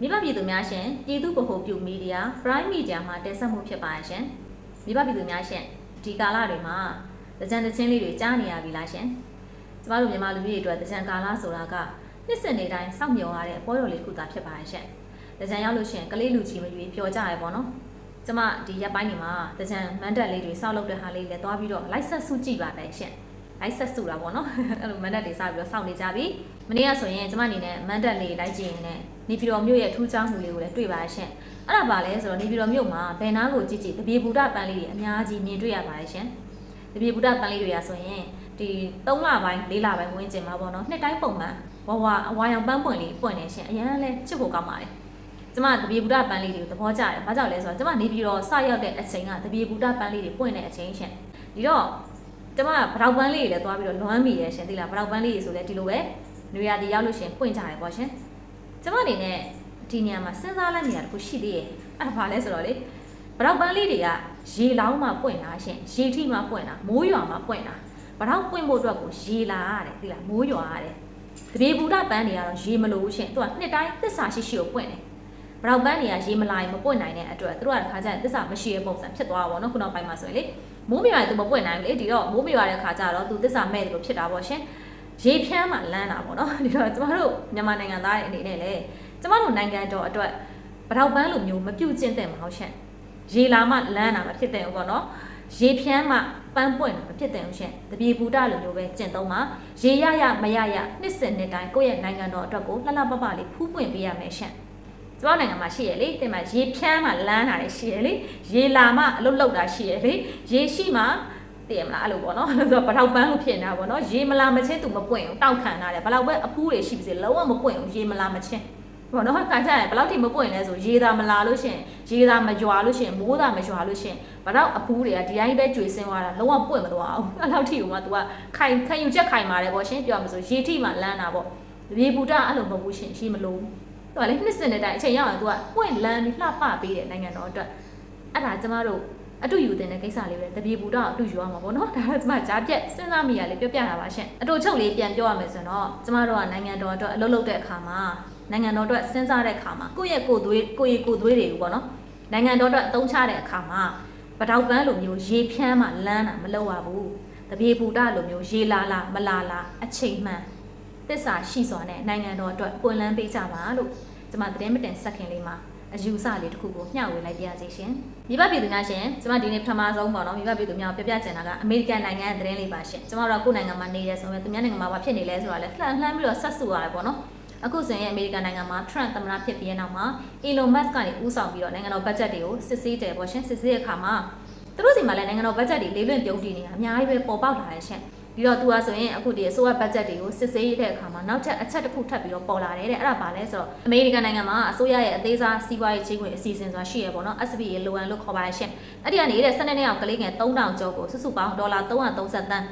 မိဘပြည်သူများရှင်ပြည်သူဗဟိုပြုမီဒီယာ Prime Media မှာတင်ဆက်မှုဖြစ်ပါရှင်မိဘပြည်သူများရှင်ဒီကာလတွေမှာတကြံတချင်းလေးတွေကြားနေရပြီလားရှင်ကျမတို့မြန်မာလူမျိုးတွေအတွက်တကြံကာလဆိုတာကနှစ်စဉ်နေတိုင်းစောင့်မျှော်ရတဲ့ပွဲတော်လေးတစ်ခုသာဖြစ်ပါရှင်တကြံရောက်လို့ရှင်ကလေးလူကြီးမရွေးပျော်ကြရပေါ့နော်ကျမဒီရက်ပိုင်းတွေမှာတကြံမန်တက်လေးတွေစောက်လုပ်တဲ့ဟာလေးလည်းသွားပြီးတော့လိုက်ဆက်စုကြည့်ပါမယ်ရှင်လိုက်ဆက်စုတာပေါ့နော်အဲ့လိုမန်တက်တွေစပြီးတော့စောင့်နေကြပြီမနေ့ကဆိုရင်ကျမအနေနဲ့မန်တက်လေးလိုက်ကြည့်ရင်လည်း နေပြည်တော်မြို့ရဲ့ထူးခြားမှုလေးကိုလည်းတွေ့ပါရှင်အဲ့ဒါပါလဲဆိုတော့နေပြည်တော်မြို့မှာဘယ်နာကိုကြည့်ကြည့်တပြေဘူဒပန်းလေးတွေအများကြီးမြင်တွေ့ရပါတယ်ရှင်တပြေဘူဒပန်းလေးတွေကဆိုရင်ဒီ3လပိုင်း4လပိုင်းဝန်းကျင်မှာပေါ့နော်နှစ်တိုင်းပုံမှန်ဝဝအဝါရောင်ပန်းပွင့်လေးပွင့်နေရှင်အရန်လဲချစ်ဖို့ကောင်းပါတယ်ကျမတပြေဘူဒပန်းလေးတွေကိုသဘောကျတယ်။ဘာကြောင့်လဲဆိုတော့ကျမနေပြည်တော်စရောက်တဲ့အချိန်ကတပြေဘူဒပန်းလေးတွေပွင့်တဲ့အချိန်ရှင်။ဒီတော့ကျမဗရောက်ပန်းလေးတွေလည်းသွားပြီးတော့လွမ်းမိရရှင်သိလားဗရောက်ပန်းလေးတွေဆိုလည်းဒီလိုပဲနေရာဒီရောက်လို့ရှင်ပွင့်ကြတယ်ပေါ့ရှင်။ ကျမအနေနဲ့ဒီနေရာမှာစဉ်းစားလိုက်မိတာတခုရှိသေးရဲ့။အဲ့ဒါဘာလဲဆိုတော့လေဗရောက်ပန်းလေးတွေကရေလောင်းမှပွင့်တာရှင်။ရေထိမှပွင့်တာမိုးရွာမှပွင့်တာ။ဗရောက်ပွင့်ဖို့အတွက်ကိုရေလာရတယ်သိလားမိုးရွာရတယ်။တပြေဘူဒပန်းတွေကတော့ရေမလို့ရှင်။သူကနှစ်တိုင်းသစ္စာရှိရှိကိုပွင့်တယ်။ဘရောက်ပန်းတွေကရေမလာရင်မပွင့်နိုင်တဲ့အတွက်သူတို့ကတခါကျရင်သစ္စာမရှိတဲ့ပုံစံဖြစ်သွားတာပေါ့နော်ခုနောက်ပိုင်းမှာဆိုရင်လေမိုးမြရွာသူမပွင့်နိုင်ဘူးလေဒီတော့မိုးမြရွာတဲ့ခါကျတော့သူသစ္စာမဲ့တယ်လို့ဖြစ်တာပေါ့ရှင် ရေဖြန်းမှလန်းတာပေါ့နော်ဒီတော့ကျမတို့မြန်မာနိုင်ငံသားတွေအနေနဲ့လေကျမတို့နိုင်ငံတော်အတွက်ဘရောက်ပန်းလိုမျိုးမပြုတ်ကျင့်တဲ့မဟုတ်ရှင်ရေလာမှလန်းတာမဖြစ်တဲ့ဘူးပေါ့နော်ရေဖြန်းမှပန်းပွင့်တာမဖြစ်တဲ့ဘူးရှင်တပြေပူတာလိုမျိုးပဲကျင့်သုံးမှာရေရရမရရနှစ်စဉ်နှစ်တိုင်းကိုယ့်ရဲ့နိုင်ငံတော်အတွက်ကိုလှလှပပလေးဖူးပွင့်ပေးရမယ်ရှင်ကျမနိုင်ငံမှာရှိရလေတင်မှာရေဖြန်းမှလန်းတာလည်းရှိရလေရေလာမှအလုတ်လောက်တာရှိရလေရေရှိမှ တည်မလားအဲ့လိုပေါ့နော်ဆိုတော့ဘလောက်ပန်းလို့ဖြစ်နေတာပေါ့နော်ရေမလာမချင်းသူမပွင့်ဘူးတောက်ခံတာတယ်ဘလောက်ပဲအဖူးတွေရှိပါစေလုံးဝမပွင့်ဘူးရေမလာမချင်းပေါ့နော်ကန်ချရဘလောက်ထိမပွင့်လဲဆိုရေသာမလာလို့ရှင်ရေသာမကြွာလို့ရှင်မိုးသာမကြွာလို့ရှင်ဘလောက်အဖူးတွေကဒီတိုင်းပဲကြွေစင်းသွားတာလုံးဝပွင့်မသွားဘူးအဲ့လောက်ထိကမှ तू ကခိုင်ခံယူချက်ခိုင်ပါတယ်ပေါ့ရှင်ပြောရမလို့ရေထိမှလန်းတာပေါ့ရေပူတာအဲ့လိုမဟုတ်ဘူးရှင်ရေမလို့သူကလေနှစ်စင်တဲ့အတိုင်းအချိန်ရောက်ရင် तू ကပွင့်လန်းပြီးလှပပေးတဲ့နိုင်ငံတော်အတွက်အဲ့ဒါကျမတို့ အတူယူတဲ့ကိစ္စလေးပဲတပြေပူတော့အတူယူရမှာပေါ့နော်ဒါကကျမကြားပြက်စဉ်းစားမိရလေးပြောပြတာပါရှင်အတူချုပ်လေးပြန်ပြောရမယ်ဆိုတော့ကျမတို့ကနိုင်ငံတော်အတွက်အလုပ်လုပ်တဲ့အခါမှာနိုင်ငံတော်အတွက်စဉ်းစားတဲ့အခါမှာကိုယ့်ရဲ့ကိုယ်သွေးကိုယ့်ရဲ့ကိုယ်သွေးတွေကိုပေါ့နော်နိုင်ငံတော်အတွက်အသုံးချတဲ့အခါမှာပတောက်ပန်းလိုမျိုးရေဖြန်းမှလန်းတာမလုပ်ရဘူးတပြေပူတာလိုမျိုးရေလာလာမလာလာအချိန်မှန်တစ္ဆာရှိစွာနဲ့နိုင်ငံတော်အတွက်ပွင့်လန်းပေးကြပါလို့ကျမသတင်းမတင်ဆက်ခင်လေးမှာ အယူဆလေးတစ်ခုကိုမျှဝေလိုက်ပြရစီရှင်မိဘပြည်သူများရှင်ကျမဒီနေ့ပထမဆုံးပေါ့နော်မိဘပြည်သူများကိုပြပြချင်တာကအမေရိကန်နိုင်ငံရဲ့သတင်းလေးပါရှင်ကျမတို့ကကိုယ်နိုင်ငံမှာနေရဲဆိုရင်သူများနိုင်ငံမှာဘာဖြစ်နေလဲဆိုတာလဲလှမ်းလှမ်းပြီးတော့ဆက်စုရတယ်ပေါ့နော်အခုဆိုရင်အမေရိကန်နိုင်ငံမှာ Trump သမ္မတဖြစ်ပြီးတဲ့နောက်မှာ Elon Musk ကနေဦးဆောင်ပြီးတော့နိုင်ငံတော်ဘတ်ဂျက်တွေကိုစစ်ဆေးတယ်ပေါ့ရှင်စစ်ဆေးတဲ့အခါမှာသူတို့စီမှာလည်းနိုင်ငံတော်ဘတ်ဂျက်တွေလေးလွင့်ပြုံးတည်နေတာအများကြီးပဲပေါ်ပေါက်လာတယ်ရှင် ပြီးတော့သူကဆိုရင်အခုဒီအစိုးရဘတ်ဂျက်တွေကိုစစ်ဆေးတဲ့အခါမှာနောက်ထပ်အချက်တစ်ခုထပ်ပြီးတော့ပေါ်လာတယ်တဲ့အဲ့ဒါဘာလဲဆိုတော့အမေရိကန်နိုင်ငံမှာအစိုးရရဲ့အသေးစားစီးပွားရေးချင်းခွင်အစီအစဉ်ဆိုတာရှိရပေါ့နော် SB ရေလိုအန်လို့ခေါ်ပါတယ်ရှင်အဲ့ဒီကနေတဲ့12နှစ်အောင်ကလေးငယ်3000ကျော်ကိုစုစုပေါင်းဒေါ်လာ330သန်း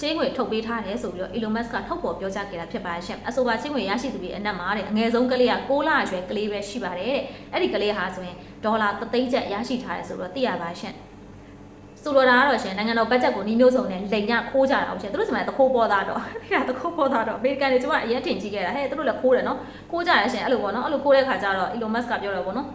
ချင်းငွေထုတ်ပေးထားတယ်ဆိုပြီးတော့ Elon Musk ကထုတ်ပေါ်ပြောကြားခဲ့တာဖြစ်ပါတယ်ရှင်အဆိုပါချင်းငွေရရှိသူတွေအနက်မှာတဲ့အငယ်ဆုံးကလေးက6လအရွယ်ကလေးပဲရှိပါတယ်တဲ့အဲ့ဒီကလေးဟာဆိုရင်ဒေါ်လာ3သိန်းကျပ်ရရှိထားတယ်ဆိုတော့သိရပါရှင် ဆိုလိုတာကတော့ရှင်နိုင်ငံတော်ဘတ်ဂျက်ကိုနှီးမျိုးစုံနဲ့လိန်ညခိုးကြတာအောင်ရှင်သူတို့စမှတခိုးပေါ်သားတော့အဲ့ဒါတခိုးပေါ်သားတော့အမေရိကန်တွေကျမအရင်ထင်ကြည့်ခဲ့တာဟဲ့သူတို့လည်းခိုးတယ်နော်ခိုးကြရရှင်အဲ့လိုပေါ့နော်အဲ့လိုခိုးတဲ့ခါကျတော့ Elon Musk ကပြောတယ်ပေါ့နော်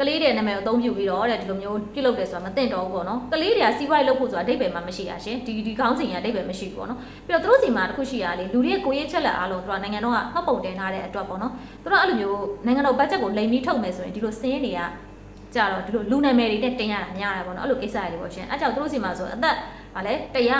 ကလေးတွေနာမည်ကိုအသုံးပြုပြီးတော့တဲ့ဒီလိုမျိုးပြုလုပ်တယ်ဆိုတာမသိတော့ဘူးပေါ့နော်ကလေးတွေကစီးပွားရေးလုပ်ဖို့ဆိုတာအဓိပ္ပာယ်မှမရှိရရှင်ဒီဒီခေါင်းစဉ်ကအဓိပ္ပာယ်မရှိဘူးပေါ့နော်ပြီးတော့သူတို့စီမှာတစ်ခုရှိရလေလူတွေကိုရေးချက်လက်အားလုံးသူကနိုင်ငံတော်ကမှတ်ပုံတင်ထားတဲ့အတွက်ပေါ့နော်သူတို့အဲ့လိုမျိုးနိုင်ငံတော်ဘတ်ဂျက်ကိုလိမ်ပြီးထုတ်မယ်ဆိုရင်ဒီလိုစင်းတွေက ကြတော့ဒီလိုလူနာမည်တွေနဲ့တင်ရတာများတယ်ပေါ့နော်အဲ့လိုကိစ္စတွေပေါ့ရှင်အဲ့ကြောင့်သူတို့စီမှာဆိုအသက်ဗာလဲ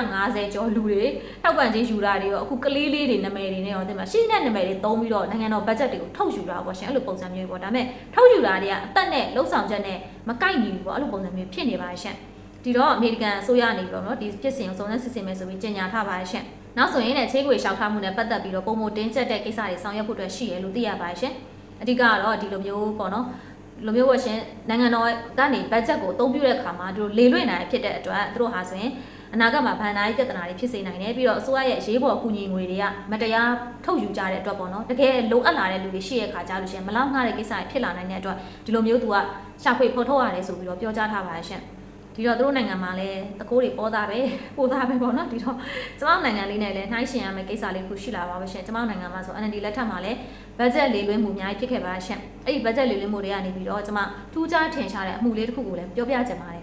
150ကျော်လူတွေထောက်ပံ့ခြင်းယူတာတွေရောအခုကလေးလေးတွေနာမည်တွေနဲ့ရောတင်မှာရှိတဲ့နာမည်တွေသုံးပြီးတော့နိုင်ငံတော်ဘတ်ဂျက်တွေကိုထုတ်ယူတာပေါ့ရှင်အဲ့လိုပုံစံမျိုးပေါ့ဒါပေမဲ့ထုတ်ယူတာတွေကအသက်နဲ့လှုပ်ဆောင်ချက်နဲ့မကိုက်ညီဘူးပေါ့အဲ့လိုပုံစံမျိုးဖြစ်နေပါရှင်ဒီတော့အမေရိကန်အစိုးရအနေပြီးတော့နော်ဒီဖြစ်စဉ်ကိုစုံစမ်းစစ်ဆေးမယ်ဆိုပြီးကြေညာထားပါရှင်နောက်ဆိုရင်လည်းချေးခွေလျှောက်ထားမှုနဲ့ပတ်သက်ပြီးတော့ပုံမတင်းကျပ်တဲ့ကိစ္စတွေဆောင်ရွက်ဖို့အတွက်ရှိရလို့သိရပါရှင်အဓိကကတော့ဒီလိုမျိုးပေါ့နော် လိုမျိုးဝရှင်နိုင်ငံတော်ကနေဘတ်ဂျက်ကိုအသုံးပြုတဲ့အခါမှာသူတို့လေလွင့်နိုင်ဖြစ်တဲ့အတွက်သူတို့ဟာဆိုရင်အနာဂတ်မှာဗန်နာရေးပြဿနာတွေဖြစ်စေနိုင်တယ်ပြီးတော့အစိုးရရဲ့အရေးပေါ်ကူညီငွေတွေကမတရားထုတ်ယူကြတဲ့အတွက်ပေါ့နော်တကယ်လိုအပ်လာတဲ့လူတွေရှိရဲ့ခါကြလို့ရှိရင်မလောက်ငှတဲ့ကိစ္စတွေဖြစ်လာနိုင်တဲ့အတွက်ဒီလိုမျိုးသူကရှာဖွေဖော်ထုတ်ရတယ်ဆိုပြီးတော့ပြောကြားထားပါတယ်ရှင် ဒီတော့သူတို့နိုင်ငံမှာလည်းတကိုးတွေပေါ်တာပဲပိုတာပဲပေါ့နော်ဒီတော့ကျမတို့နိုင်ငံလေးနဲ့လည်းနှိုင်းယှဉ်ရမယ့်ကိစ္စလေးခုရှိလာပါပဲရှင်ကျမတို့နိုင်ငံမှာဆို NLD လက်ထက်မှာလည်း budget လေးလွှဲမှုအများကြီးဖြစ်ခဲ့ပါရှင်အဲ့ဒီ budget လေးလွှဲမှုတွေကနေပြီးတော့ကျမထူးခြားထင်ရှားတဲ့အမှုလေးတစ်ခုကိုလည်းပြောပြချင်ပါတယ်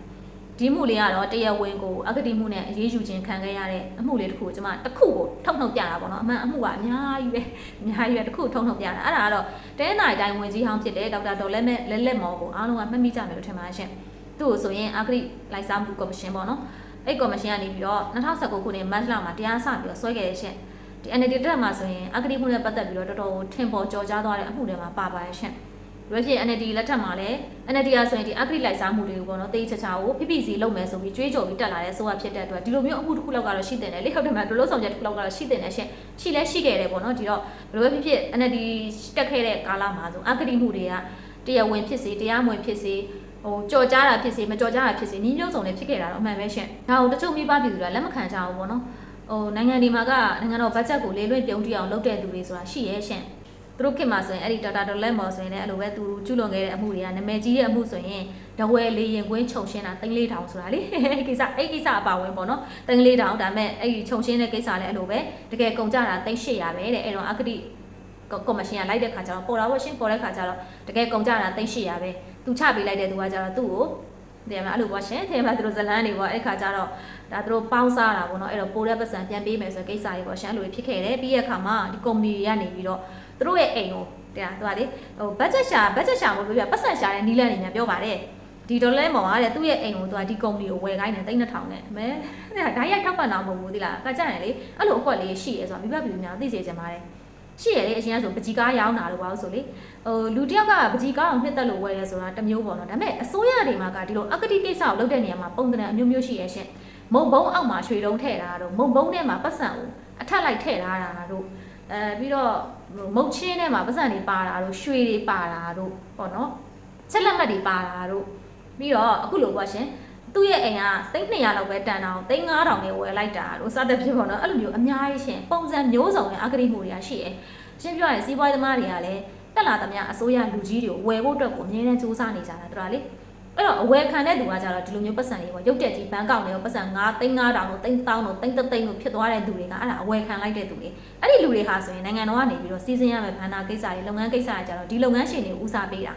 ဒီမှုလေးကတော့တရားဝင်ကိုအကတိမှုနဲ့အရေးယူခြင်းခံခဲ့ရတဲ့အမှုလေးတစ်ခုကိုကျမတစ်ခုကိုထုတ်နှုတ်ပြတာပေါ့နော်အမှန်အမှုကအများကြီးပဲအများကြီးပဲတစ်ခုထုတ်နှုတ်ပြတာအဲ့ဒါကတော့တဲနိုင်တိုင်းဝင်ကြီးဟောင်းဖြစ်တဲ့ဒေါက်တာဒေါ်လက်မဲ့လက်လက်မော်ကိုအားလုံးကမှတ်မိကြမယ်လို့ထင်ပါတယ်ရှင် သူ့ကိုဆိုရင်အကတိလိုက်စားမှုကော်မရှင်ပေါ့နော်အဲ့ကော်မရှင်ကနေပြီးတော့2019ခုနှစ်မတ်လမှာတရားစပြီးတော့ဆွဲခဲ့တဲ့ရှင်ဒီ NLD တက်မှာဆိုရင်အကတိမှုနဲ့ပတ်သက်ပြီးတော့တော်တော်ထင်ပေါ်ကြော်ကြားသွားတဲ့အမှုတွေမှာပါပါတယ်ရှင်ဘယ်ဖြစ် NLD လက်ထက်မှာလည်း NLD ကဆိုရင်ဒီအဂရိလိုက်စားမှုတွေကိုပေါ့နော်တေးချာချာကို PPC လုပ်မယ်ဆိုပြီးကြွေးကြော်ပြီးတက်လာတဲ့ဆိုရဖြစ်တဲ့အတွက်ဒီလိုမျိုးအမှုတစ်ခုလောက်ကတော့ရှိတင်တယ်လေဟုတ်တယ်မလားဒလို့ဆောင်ချက်တစ်ခုလောက်ကတော့ရှိတင်တယ်ရှင်ရှိလဲရှိခဲ့တယ်ပေါ့နော်ဒီတော့ဘယ်လိုပဲဖြစ်ဖြစ် NLD တက်ခဲ့တဲ့ကာလမှာဆိုအဂရိမှုတွေကတရားဝင်ဖြစ်စေတရားမဝင်ဖြစ်စေ ဟိုကြော်ကြားတာဖြစ်စေမကြော်ကြားတာဖြစ်စေညီမျိုးစုံနဲ့ဖြစ်ခဲ့တာတော့အမှန်ပဲရှင်ဒါကိုတချို့မိဘပြည်သူတွေကလက်မခံကြဘူးပေါ့နော်ဟိုနိုင်ငံဒီမှာကနိုင်ငံတော်ဘတ်ဂျက်ကိုလေလွင့်ပြုံးတိအောင်လုပ်တဲ့သူတွေဆိုတာရှိရဲ့ရှင်သူတို့ခင်မှာဆိုရင်အဲ့ဒီဒေါက်တာဒေါ်လက်မော်ဆိုရင်လည်းအဲ့လိုပဲသူကျူးလွန်ခဲ့တဲ့အမှုတွေကနာမည်ကြီးတဲ့အမှုဆိုရင်ဒဝဲလေးရင်ကွင်းခြုံရှင်းတာသိန်းလေးတောင်ဆိုတာလေအဲ့ကိစ္စအဲ့ကိစ္စအပါဝင်ပေါ့နော်သိန်းလေးတောင်ဒါပေမဲ့အဲ့ဒီခြုံရှင်းတဲ့ကိစ္စလည်းအဲ့လိုပဲတကယ်ကုန်ကြတာသိန်း800ပဲတဲ့အဲ့တော့အကတိကော်မရှင်ကလိုက်တဲ့ခါကျတော့ပေါ်တာဝရှင်းပေါ်တဲ့ခါကျတော့တကယ်ကုန်ကြတာသိန်း800ပဲ သူချပေးလိုက်တဲ့သူကကျတော့သူ့ကိုတယ်မလားအဲ့လိုပေါ့ရှင်တယ်မလားသူတို့ဇလန်းတွေပေါ့အဲ့ခါကျတော့ဒါသူတို့ပေါင်းစားတာပေါ့နော်အဲ့တော့ပိုတဲ့ပတ်စံပြန်ပေးမယ်ဆိုတဲ့ကိစ္စတွေပေါ့ရှင်အဲ့လိုဖြစ်ခဲ့တယ်ပြီးရခါမှာဒီကုမ္ပဏီတွေကနေပြီးတော့သူတို့ရဲ့အိမ်ကိုတရားသူကလေဟိုဘတ်ဂျက်ရှာဘတ်ဂျက်ရှာမလို့ပြောပြပတ်စံရှာတဲ့နီးလန်းတွေများပြောပါတယ်ဒီဒေါ်လာမော်ကတဲ့သူ့ရဲ့အိမ်ကိုသူကဒီကုမ္ပဏီကိုဝယ်ခိုင်းတယ်3000နဲ့အမဲဒါရိုက်ထောက်ပံ့တာမဟုတ်ဘူးသီလားကကြတယ်လေအဲ့လိုအကွက်လေးရှိရဲဆိုတာမိဘပြည်သူများသိစေချင်ပါတယ် ရှိရလေအရင်ကဆိုပကြီးကားရောင်းတာလို့ပါလို့ဆိုလေဟိုလူတယောက်ကပကြီးကားအောင်နှစ်သက်လို့ဝယ်ရဲဆိုတာတစ်မျိုးပေါ့နော်ဒါပေမဲ့အစိုးရတွေမှာကဒီလိုအကတိကိစ္စကိုလုပ်တဲ့နေရာမှာပုံသဏ္ဍာန်အမျိုးမျိုးရှိရရှင်မုံဘုံအောက်မှာရွှေတုံးထည့်တာတို့မုံဘုံထဲမှာပတ်စံကိုအထက်လိုက်ထည့်ထားတာတို့အဲပြီးတော့မုတ်ချင်းထဲမှာပတ်စံတွေပါတာတို့ရွှေတွေပါတာတို့ပေါ့နော်ချက်လက်မှတ်တွေပါတာတို့ပြီးတော့အခုလိုပေါ့ရှင် သူ့ရဲ့အိမ်ကသိန်း200လောက်ပဲတန်တာအောင်သိန်း9000နဲ့ဝယ်လိုက်တာလို့စသဖြင့်ပေါ့နော်အဲ့လိုမျိုးအများကြီးရှင်ပုံစံမျိုးစုံနဲ့အကတိမှုတွေကရှိတယ်ရှင်းပြရရင်စီးပွားရေးသမားတွေကလည်းတက်လာသမျှအစိုးရလူကြီးတွေကိုဝယ်ဖို့အတွက်ကိုအမြဲတမ်းစူးစမ်းနေကြတာတော်လေအဲ့တော့အဝယ်ခံတဲ့သူကကြတော့ဒီလိုမျိုးပတ်စံလေးပေါ့ရုပ်တက်ကြီးဘန်ကောက်တွေရောပတ်စံ9သိန်း9000တို့သိန်း1000တို့သိန်း3သိန်းတို့ဖြစ်သွားတဲ့သူတွေကအဲ့ဒါအဝယ်ခံလိုက်တဲ့သူတွေအဲ့ဒီလူတွေဟာဆိုရင်နိုင်ငံတော်ကနေပြီးတော့စီစဉ်ရမယ့်ဘဏ္ဍာကိစ္စတွေလုပ်ငန်းကိစ္စတွေကြတော့ဒီလုပ်ငန်းရှင်တွေဦးစားပေးတာ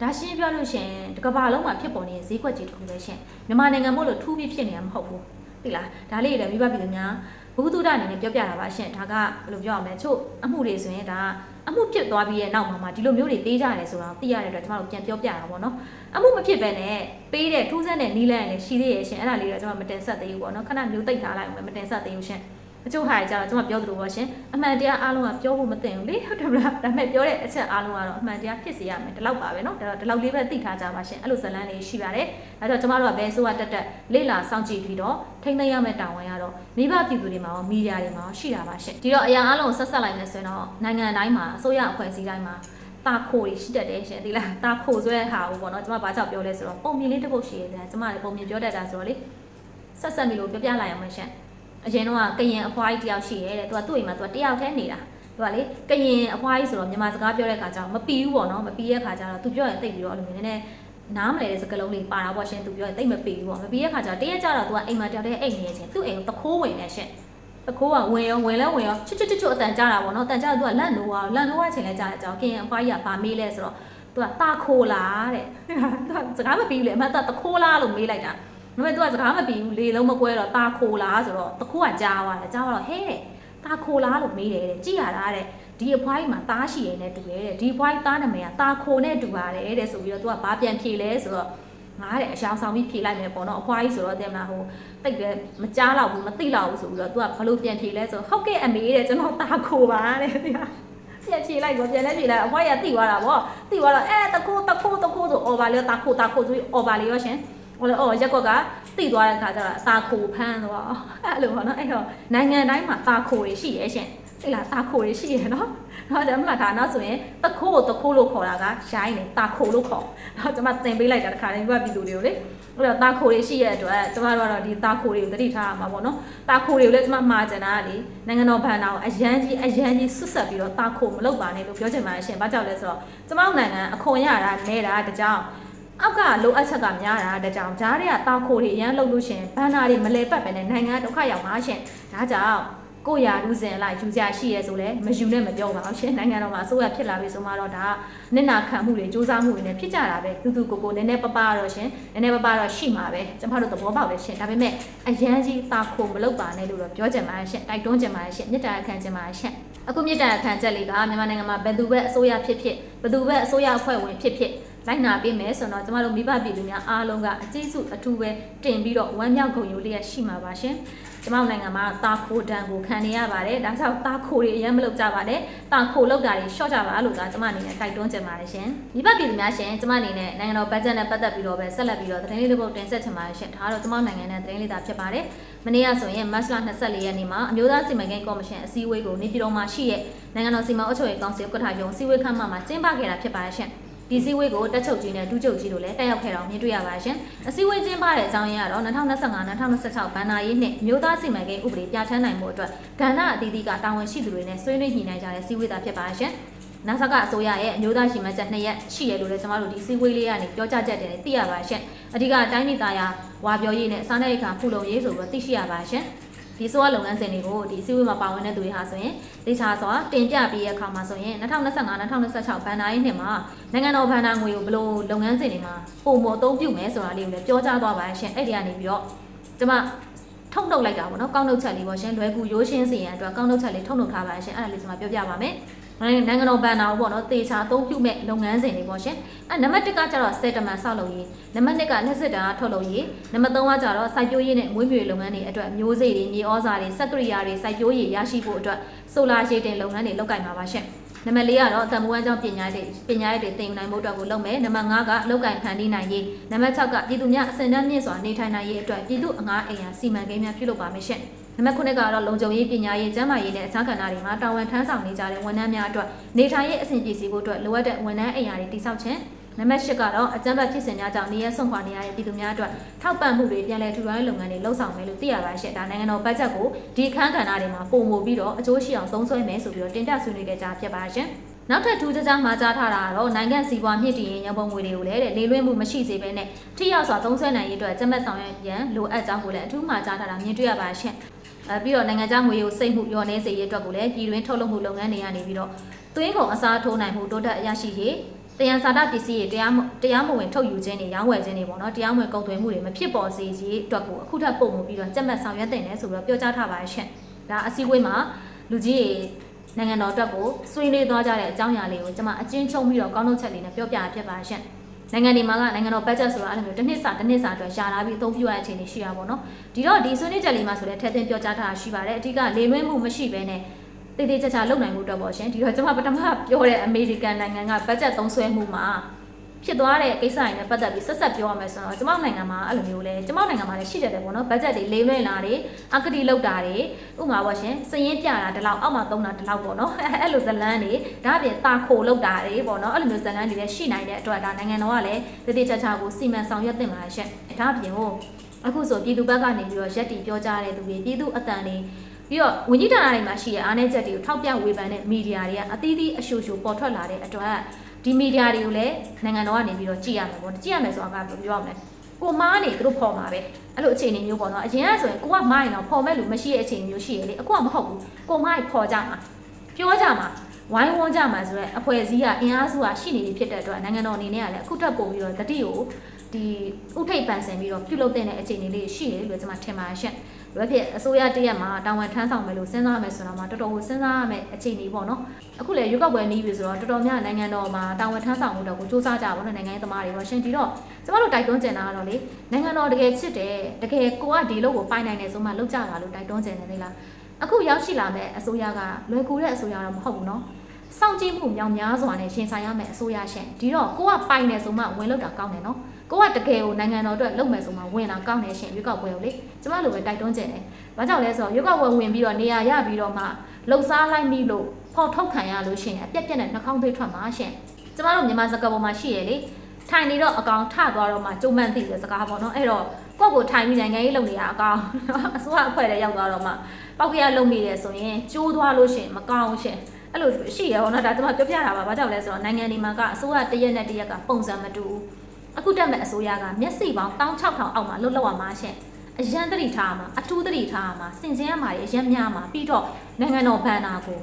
ဒါရှင်းပြောလို့ရှင်တကဘာလုံးမှာဖြစ်ပေါ်နေတဲ့ဈေးကွက်ကြီးတစ်ခုပဲရှင်မြန်မာနိုင်ငံမို့လို့ထူးပြီးဖြစ်နေတာမဟုတ်ဘူးသိလားဒါလေးတွေလည်းမိဘပြည်သူများဘုသူဒ္ဒအနေနဲ့ပြောပြတာပါရှင်ဒါကဘယ်လိုပြောရမလဲချို့အမှုတွေဆိုရင်ဒါအမှုဖြစ်သွားပြီးရဲ့နောက်မှာမှဒီလိုမျိုးတွေပေးကြရတယ်ဆိုတော့သိရတဲ့အတွက်ကျွန်တော်တို့ပြန်ပြောပြတာပေါ့နော်အမှုမဖြစ်ပဲနဲ့ပေးတဲ့ထူးဆန်းတဲ့နီးလန်းလည်းရှိသေးရဲ့ရှင်အဲ့ဒါလေးတော့ကျွန်တော်မတင်ဆက်သေးဘူးပေါ့နော်ခဏမျိုးသိပ်ထားလိုက်အောင်မတင်ဆက်သေးဘူးရှင် အချို့ဟာကြတော့ကျွန်မပြောသလိုပါရှင်အမှန်တရားအားလုံးကပြောဖို့မသင့်ဘူးလေဟုတ်တယ်မလားဒါပေမဲ့ပြောတဲ့အချက်အားလုံးကတော့အမှန်တရားဖြစ်စေရမယ်ဒီလောက်ပါပဲเนาะဒါတော့ဒီလောက်လေးပဲသိထားကြပါရှင်အဲ့လိုဇလန်းလေးရှိပါတယ်ဒါကြောင့်ကျွန်မတို့ကဘယ်ဆိုးရတက်တက်လေ့လာစောင့်ကြည့်ပြီးတော့ထိမ့်သိမ်းရမယ့်တာဝန်ကတော့မိဘပြည်သူတွေမှာရောမီဒီယာတွေမှာရောရှိတာပါရှင်ဒီတော့အရာအားလုံးဆက်ဆက်လိုက်မယ်ဆိုရင်တော့နိုင်ငံတိုင်းမှာအစိုးရအဖွဲ့အစည်းတိုင်းမှာတာခိုတွေရှိတတ်တယ်ရှင်ဒီလားတာခိုဆိုတဲ့ဟာကိုပေါ့နော်ကျွန်မဘာကြောင့်ပြောလဲဆိုတော့ပုံမြင်လေးတစ်ပုတ်ရှိရတယ်ကျွန်မလည်းပုံမြင်ပြောတတ်တာဆိုတော့လေဆက်ဆက်ပြီးလို့ပြောပြလိုက်ရမှာရှင် အရင်တော့ကရင်အဖွားကြီးတယောက်ရှိရဲတဲ့သူကသူ့အိမ်မှာသူကတယောက်တည်းနေတာသူကလေကရင်အဖွားကြီးဆိုတော့မြန်မာစကားပြောတဲ့ခါကျတော့မပီဘူးပေါ့နော်မပီတဲ့ခါကျတော့သူပြောရင်တိတ်ပြီးတော့အဲ့လိုမျိုးနည်းနည်းနားမလဲတဲ့စကားလုံးလေးပါတာပေါ့ရှင်သူပြောရင်တိတ်မပီဘူးပေါ့မပီတဲ့ခါကျတော့တရက်ကျတော့သူကအိမ်မှာတယောက်တည်းအိမ်နေချင်းသူ့အိမ်ကိုတခိုးဝင်နေရှင်တခိုးကဝင်ရောဝင်လဲဝင်ရောချွတ်ချွတ်ချွတ်အတန်ကြတာပေါ့နော်အတန်ကြတော့သူကလန့်လို့อ่ะလန့်လို့ရချင်းလဲကြားတဲ့အကြောင်းကရင်အဖွားကြီးကဗာမေးလဲဆိုတော့သူကတာခိုးလားတဲ့သူကစကားမပီဘူးလေအမကတခိုးလားလို့မေးလိုက်တာ ဒါပေမဲ့ तू ကစကားမပြီးဘူးလေလုံးမကွဲတော့ตาခိုလားဆိုတော့တခုကကြားသွားတယ်ကြားသွားတော့ဟဲတဲ့ตาခိုလားလို့မေးတယ်တဲ့ကြည့်ရတာတဲ့ဒီအဖွားကြီးမှာတားရှိရတဲ့တူတယ်တဲ့ဒီအဖွားကြီးသားနာမည်ကตาခိုနဲ့တူပါတယ်တဲ့ဆိုပြီးတော့ तू ကဘာပြန်ဖြေလဲဆိုတော့ငါတဲ့အရှောင်ဆောင်ပြီးဖြေလိုက်မယ်ပေါ့နော်အဖွားကြီးဆိုတော့တဲ့မလားဟိုတိတ်ပဲမကြားတော့ဘူးမသိတော့ဘူးဆိုပြီးတော့ तू ကဘာလို့ပြန်ဖြေလဲဆိုတော့ဟုတ်ကဲ့အမေတဲ့ကျွန်တော်ตาခိုပါတဲ့ဒီဟာပြန်ဖြေလိုက်တော့ပြန်လဲဖြေလိုက်အဖွားကြီးကတိသွားတာဗောတိသွားတော့အဲတခိုးတခိုးတခိုးဆိုအော်ပါလေတာခိုတာခိုဆိုပြီးအော်ပါလေရောရှင် ဟိုလေအော်ရက်ကွက်ကတိသွားတဲ့ခါကျတော့အသာခိုဖမ်းတော့အဲ့လိုပေါ့နော်အဲ့တော့နိုင်ငံတိုင်းမှာသာခိုတွေရှိရဲ့ရှင်သိလားသာခိုတွေရှိရဲ့နော်တော့ကျွန်မဒါနောက်ဆိုရင်တခိုးတခိုးလို့ခေါ်တာကရိုင်းနေတာခိုလို့ခေါ်တော့ကျွန်မသင်ပေးလိုက်တာတခါတည်းပြပြည်သူတွေကိုလေအဲ့တော့တာခိုတွေရှိရဲ့အတွက်ကျွန်မတို့ကတော့ဒီတာခိုတွေကိုတတိထားရမှာပေါ့နော်တာခိုတွေကိုလည်းကျွန်မမှာကျင်တာကလေနိုင်ငံတော်ဘဏ္ဍာကိုအရန်ကြီးအရန်ကြီးဆွတ်ဆက်ပြီးတော့တာခိုမလုပ်ပါနဲ့လို့ပြောချင်ပါတယ်ရှင်ဘာကြောင့်လဲဆိုတော့ကျွန်မတို့နိုင်ငံအခွန်ရတာနဲတာတကြောင် အောက်ကလိုအပ်ချက်ကများတာတကြောင်ဂျားတွေကတာခိုတွေရမ်းလုပ်လို့ရှရင်ဘန်နာတွေမလဲပတ်ပဲနဲ့နိုင်ငံဒုက္ခရောက်မှာရှင်ဒါကြောင့်ကိုရာလူစဉ်လိုက်ယူကြရှိရဲဆိုလဲမယူနဲ့မပြောပါဘူးရှင်နိုင်ငံတော်မှာအစိုးရဖြစ်လာပြီဆိုမှတော့ဒါနစ်နာခံမှုတွေစူးစမ်းမှုတွေနဲ့ဖြစ်ကြတာပဲတူတူကိုကိုနည်းနည်းပပတော့ရှင်နည်းနည်းပပတော့ရှိမှာပဲကျမတို့သဘောပေါက်တယ်ရှင်ဒါပေမဲ့အရန်ကြီးတာခိုမလုပ်ပါနဲ့လို့တော့ပြောချင်ပါတယ်ရှင်တိုက်တွန်းချင်ပါတယ်ရှင်မြစ်တာခံချင်ပါတယ်ရှင်အခုမြစ်တာခံချက်လေးကမြန်မာနိုင်ငံမှာဘယ်သူပဲအစိုးရဖြစ်ဖြစ်ဘယ်သူပဲအစိုးရအဖွဲ့ဝင်ဖြစ်ဖြစ် လိုက်နာပေးမယ်ဆိုတော့ကျမတို့မိဘပြည်သူများအားလုံးကအကျေးဇူးအထူးပဲတင်ပြီးတော့ဝမ်းမြောက်ဂုဏ်ယူလျက်ရှိမှာပါရှင်။ကျမတို့နိုင်ငံမှာတာခိုတန်ကိုခံနေရပါတယ်။ဒါကြောင့်တာခိုတွေအရင်မလုပ်ကြပါနဲ့။တာခိုလောက်တာတွေရှော့ကြပါလို့သာကျမအနေနဲ့တိုက်တွန်းချင်ပါတယ်ရှင်။မိဘပြည်သူများရှင်ကျမအနေနဲ့နိုင်ငံတော်ဘတ်ဂျက်နဲ့ပတ်သက်ပြီးတော့ပဲဆက်လက်ပြီးတော့သတင်းလေးတစ်ပုဒ်တင်ဆက်ချင်ပါတယ်ရှင်။ဒါကတော့ကျမနိုင်ငံနဲ့သတင်းလေးသာဖြစ်ပါတယ်။မနေ့ကဆိုရင်မတ်လ24ရက်နေ့မှာအမျိုးသားစီမံကိန်းကော်မရှင်အစည်းအဝေးကိုနေပြည်တော်မှာရှိတဲ့နိုင်ငံတော်စီမံအုပ်ချုပ်ရေးကောင်စီဥက္ကဋ္ဌရုံးအစည်းအဝေးခန်းမမှာကျင်းပခဲ့တာဖြစ်ပါတယ်ရှင်။ ဒီစည်းဝေးကိုတက်ချုပ်ကြီးနဲ့ဒုချုပ်ကြီးတို့လည်းတက်ရောက်ခဲ့တော့မြင်တွေ့ရပါရှင်။အစည်းအဝေးကျင်းပတဲ့အကြောင်းရင်းကတော့2025-2026ဘဏ္ဍာရေးနှစ်မြို့သားစီမံကိန်းဥပဒေပြဋ္ဌာန်းနိုင်မှုအတွက်ကဏ္ဍအသီးသီးကတာဝန်ရှိသူတွေနဲ့ဆွေးနွေးညှိနှိုင်းကြတဲ့စည်းဝေးတာဖြစ်ပါရှင်။နာဆာကအစိုးရရဲ့အမျိုးသားရှိမှချက်နှစ်ရက်ရှိရလို့လည်းကျွန်တော်တို့ဒီစည်းဝေးလေးကနေပြောကြားချက်တွေသိရပါရှင်။အဓိကတိုင်းပြည်သားရာဝါပြောရေးနဲ့စားနပ်ရိက္ခာဖူလုံရေးဆိုပြီးသိရှိရပါရှင်။ ဒီဆိုရလုပ်ငန်းစဉ်တွေကိုဒီစီဝေးမှာပါဝင်တဲ့သူတွေဟာဆိုရင်ဒေချာစွာတင်ပြပြီးရအခါမှာဆိုရင်2025-2026ဘဏ္ဍာရေးနှစ်မှာနိုင်ငံတော်ဘဏ္ဍာငွေကိုဘယ်လိုလုပ်ငန်းစဉ်တွေမှာပုံမအသုံးပြုမယ်ဆိုတာလေးကိုလည်းပြောကြားသွားပါရှင်အဲ့ဒီကနေပြီးတော့ကျွန်မထုတ်နှုတ်လိုက်တာပေါ့နော်ကောက်နှုတ်ချက်လေးပေါ့ရှင်လွယ်ကူရိုးရှင်းစီရန်အတွက်ကောက်နှုတ်ချက်လေးထုတ်နှုတ်ထားပါရှင်အဲ့ဒါလေးကျွန်မပြောပြပါမယ် နိုင်ငံတော်ဘဏ္ဍာကိုပေါ့နော်တေချာအသုံးပြုမဲ့လုပ်ငန်းစဉ်တွေပေါ့ရှင်အဲနံပါတ်1ကကျတော့စေတမန်ဆောက်လုပ်ရေးနံပါတ်2ကလက်စစ်တာထုတ်လုပ်ရေးနံပါတ်3ကကျတော့စိုက်ပျိုးရေးနဲ့မွေးမြူရေးလုပ်ငန်းတွေအတွက်မျိုးစေ့တွေမြေဩဇာတွေစက်ကရိယာတွေစိုက်ပျိုးရေးရရှိဖို့အတွက်ဆိုလာရှေးတင်လုပ်ငန်းတွေလုပ်ကိုင်မှာပါရှင်နံပါတ်4ကတော့အတံမွေးအကြောင်းပညာတွေပညာရေးတွေသင်ယူနိုင်မှုအတွက်ကိုလုပ်မယ်နံပါတ်5ကအလုပ်ကိုင်ဖန်တီးနိုင်ရေးနံပါတ်6ကပြည်သူများအစင်တန်းမြင့်စွာနေထိုင်နိုင်ရေးအတွက်ပြည်သူအငားအိမ်ယာစီမံကိန်းများပြုလုပ်ပါမယ်ရှင် နံပါတ်9ကတော့လုံခြုံရေးပညာရေးကျန်းမာရေးနဲ့အခြားကဏ္ဍတွေမှာတာဝန်ထမ်းဆောင်နေကြတဲ့ဝန်ထမ်းများအတွက်နေထိုင်ရေးအဆင်ပြေစေဖို့အတွက်လိုအပ်တဲ့ဝန်ထမ်းအိမ်ယာတွေတည်ဆောက်ခြင်းနံပါတ်၈ကတော့အကြမ်းဖက်ဖြစ်စဉ်များကြောင့်နေရဆုံးခွာနေရတဲ့ပြည်သူများအတွက်ထောက်ပံ့မှုတွေပြန်လည်ထူထောင်ရေးလုပ်ငန်းတွေလှုပ်ဆောင်မယ်လို့သိရပါရှင့်။ဒါနိုင်ငံတော်ဘတ်ဂျက်ကိုဒီအခန်းကဏ္ဍတွေမှာပုံမူပြီးတော့အကျိုးရှိအောင်သုံးစွဲမယ်ဆိုပြီးတော့တင်ပြဆွေးနွေးခဲ့ကြဖြစ်ပါရှင့်။နောက်ထပ်ထူးခြားခြားမှာကြားထားတာကတော့နိုင်ငံစီးပွားမြင့်တင်ရေးရန်ပုံငွေတွေကိုလည်းလေလွင့်မှုမရှိစေဘဲနဲ့ထိရောက်စွာသုံးစွဲနိုင်ရေးအတွက်ကျမတ်ဆောင်ရွက်ရန်လိုအပ်ကြောင်းကိုလည်းအထူးမှာကြားထားတာမြင်တွေ့ရပါရှင့်။ အဲပြီးတော့နိုင်ငံခြားငွေကိုစိတ်မှုလျော်နေစေရေးအတွက်ကိုလည်းပြည်တွင်းထုတ်လုပ်မှုလုပ်ငန်းတွေကနေပြီးတော့သွင်းကုန်အစားထိုးနိုင်မှုတိုးတက်ရရှိရေးတရားစာတပစ္စည်းတွေတရားတရားမဝင်ထုတ်ယူခြင်းတွေရောင်းဝယ်ခြင်းတွေပေါ့နော်တရားမဝင်ကုန်သွယ်မှုတွေမဖြစ်ပေါ်စေရေးအတွက်ကိုအခုထပ်ပုံမှုပြီးတော့ကြက်မှတ်ဆောင်ရွက်တဲ့နယ်ဆိုပြီးတော့ပြောကြားထားပါရှင့်ဒါအစည်းအဝေးမှာလူကြီးတွေနိုင်ငံတော်အတွက်ကိုဆွေးနွေးသွားကြတဲ့အကြောင်းအရာလေးကိုကျွန်မအချင်းချုပ်ပြီးတော့ကောင်းထုတ်ချက်လေးနဲ့ပြောပြဖြစ်ပါရှင့် နိုင်ငံဒီမှာကနိုင်ငံတော်ဘတ်ဂျက်ဆိုတာအဲ့လိုမျိုးတစ်နှစ်စာတစ်နှစ်စာအတွက်ရှာလာပြီးအသုံးပြုရတဲ့အခြေအနေရှိတာပေါ့နော်ဒီတော့ဒီဆွေးနွေးချက်လေးမှာဆိုလည်းထည့်သွင်းပြောကြားထားတာရှိပါတယ်အဓိကလေလွှင့်မှုမရှိဘဲနဲ့တည်တည်ချာချာလုပ်နိုင်မှုအတွက်ပေါ့ရှင်ဒီတော့ကျွန်မပထမပြောတဲ့အမေရိကန်နိုင်ငံကဘတ်ဂျက်သုံးစွဲမှုမှာ ဖြစ်သွားတဲ့ကိစ္စတွေနဲ့ပတ်သက်ပြီးဆက်ဆက်ပြောရမယ်ဆိုတော့ကျွန်မနိုင်ငံမှာအဲ့လိုမျိုးလဲကျွန်မနိုင်ငံမှာလည်းရှိတတ်တယ်ပေါ့နော်ဘတ်ဂျက်တွေလေးလွှဲလာတယ်အကတိလောက်တာတွေဥမာပေါ့ရှင်စရင်ပြတာဒီလောက်အောက်မှာသုံးတာဒီလောက်ပေါ့နော်အဲ့လိုဇလန်းတွေဒါအပြင်တာခိုလောက်တာတွေပေါ့နော်အဲ့လိုမျိုးဇလန်းတွေလည်းရှိနိုင်တဲ့အတွက်ဒါနိုင်ငံတော်ကလည်းတည်တည်ချာချာကိုစီမံဆောင်ရွက်သင့်ပါရှင့်ဒါအပြင်ဟိုအခုဆိုပြည်သူဘက်ကနေပြီးတော့ရက်တီပြောကြားတဲ့သူတွေပြည်သူအတန်တွေပြီးတော့ဝန်ကြီးဌာနတွေမှာရှိတဲ့အားနည်းချက်တွေကိုထောက်ပြဝေဖန်တဲ့မီဒီယာတွေကအသီးသီးအရှူရှူပေါ်ထွက်လာတဲ့အတွက် ဒီမီဒီယာတွေကိုလည်းနိုင်ငံတော်ကနေပြီးတော့ကြည့်ရမယ်ပေါ့ကြည့်ရမယ်ဆိုတာကပြောရမယ်ကိုမားနေသူတို့ဖော်မှာပဲအဲ့လိုအခြေအနေမျိုးပေါ့နော်အရင်ကဆိုရင်ကိုကမားရင်တော့ဖော်မဲ့လူမရှိတဲ့အခြေအနေမျိုးရှိရလေအခုကမဟုတ်ဘူးကိုမားဖော်ကြမှာပြောကြမှာဝိုင်းဝန်းကြမှာဆိုတော့အဖွဲ့အစည်းကအင်အားစုကရှိနေပြီဖြစ်တဲ့အတွက်နိုင်ငံတော်အနေနဲ့ကလည်းအခုတက်ပို့ပြီးတော့တတိကိုဒီဥထိပ်ပန်ဆင်ပြီးတော့ပြုလုပ်တဲ့အခြေအနေလေးရှိတယ်လို့ကျွန်မထင်ပါရှင့် ဘယ်ဖြစ်အစိုးရတရက်မှာတာဝန်ထမ်းဆောင်မယ်လို့စဉ်းစားမယ်ဆိုတော့မှတော်တော်ကိုစဉ်းစားရမယ်အခြေအနေပေါ့နော်အခုလေရွေးကောက်ပွဲနီးပြီဆိုတော့တော်တော်များနိုင်ငံတော်မှာတာဝန်ထမ်းဆောင်မှုတော့ကိုစူးစမ်းကြပါတော့နိုင်ငံရေးသမားတွေပေါ့ရှင်ဒီတော့ကျမတို့တိုက်တွန်းကြင်တာကတော့လေနိုင်ငံတော်တကယ်ချစ်တယ်တကယ်ကိုကဒီလို့ကိုပိုင်နိုင်တယ်ဆိုမှလောက်ကြတာလို့တိုက်တွန်းကြင်တယ်လေလားအခုရောက်ရှိလာမဲ့အစိုးရကလွယ်ကူတဲ့အစိုးရတော့မဟုတ်ဘူးနော်စောင့်ကြည့်မှုမြောင်များစွာနဲ့ရှင်ဆိုင်ရမယ်အစိုးရရှင်ဒီတော့ကိုကပိုင်တယ်ဆိုမှဝင်လောက်တာကောင်းတယ်နော် ကိုကတကယ်ကိုနိုင်ငံတော်အတွက်လုပ်မယ်ဆိုမှဝင်လာကောင်းနေရှင်ရွေးကောက်ပွဲကိုလေကျမလိုပဲတိုက်တွန်းကျင်တယ်။ဘာကြောင့်လဲဆိုတော့ရွေးကောက်ပွဲဝင်ပြီးတော့နေရာရပြီးတော့မှလှုပ်ရှားလိုက်ပြီလို့ဖော်ထုတ်ခံရလို့ရှင်အပြက်ပြက်နဲ့နှာခေါင်းသွေးထွက်မှာရှင်။ကျမတို့မြန်မာစကားပေါ်မှာရှိရလေထိုင်နေတော့အကောင်ထသွားတော့မှကျုံမှန်သိတဲ့စကားပေါ့နော်အဲ့တော့ကိုယ့်ကိုထိုင်ပြီးနိုင်ငံရေးလုပ်နေရအကောင်အစိုးရအဖွဲ့လည်းရောက်သွားတော့မှပောက်ကရလုံမိတယ်ဆိုရင်ကျိုးသွားလို့ရှင်မကောင်းရှင်အဲ့လိုရှိရဟောနော်ဒါကျွန်မပြောပြတာပါဘာကြောင့်လဲဆိုတော့နိုင်ငံဒီမှာကအစိုးရတရက်နဲ့တရက်ကပုံစံမတူဘူး အခုတက်မဲ့အစိုးရကမျက်စိပေါင်း16000အောက်မှာလှုပ်လှုပ်ရမှာရှင်အရန်တတိထားမှာအထူးတတိထားမှာစင်စင်ရမှာရအရန်များမှာပြီးတော့နိုင်ငံတော်ဘဏ္ဍာကို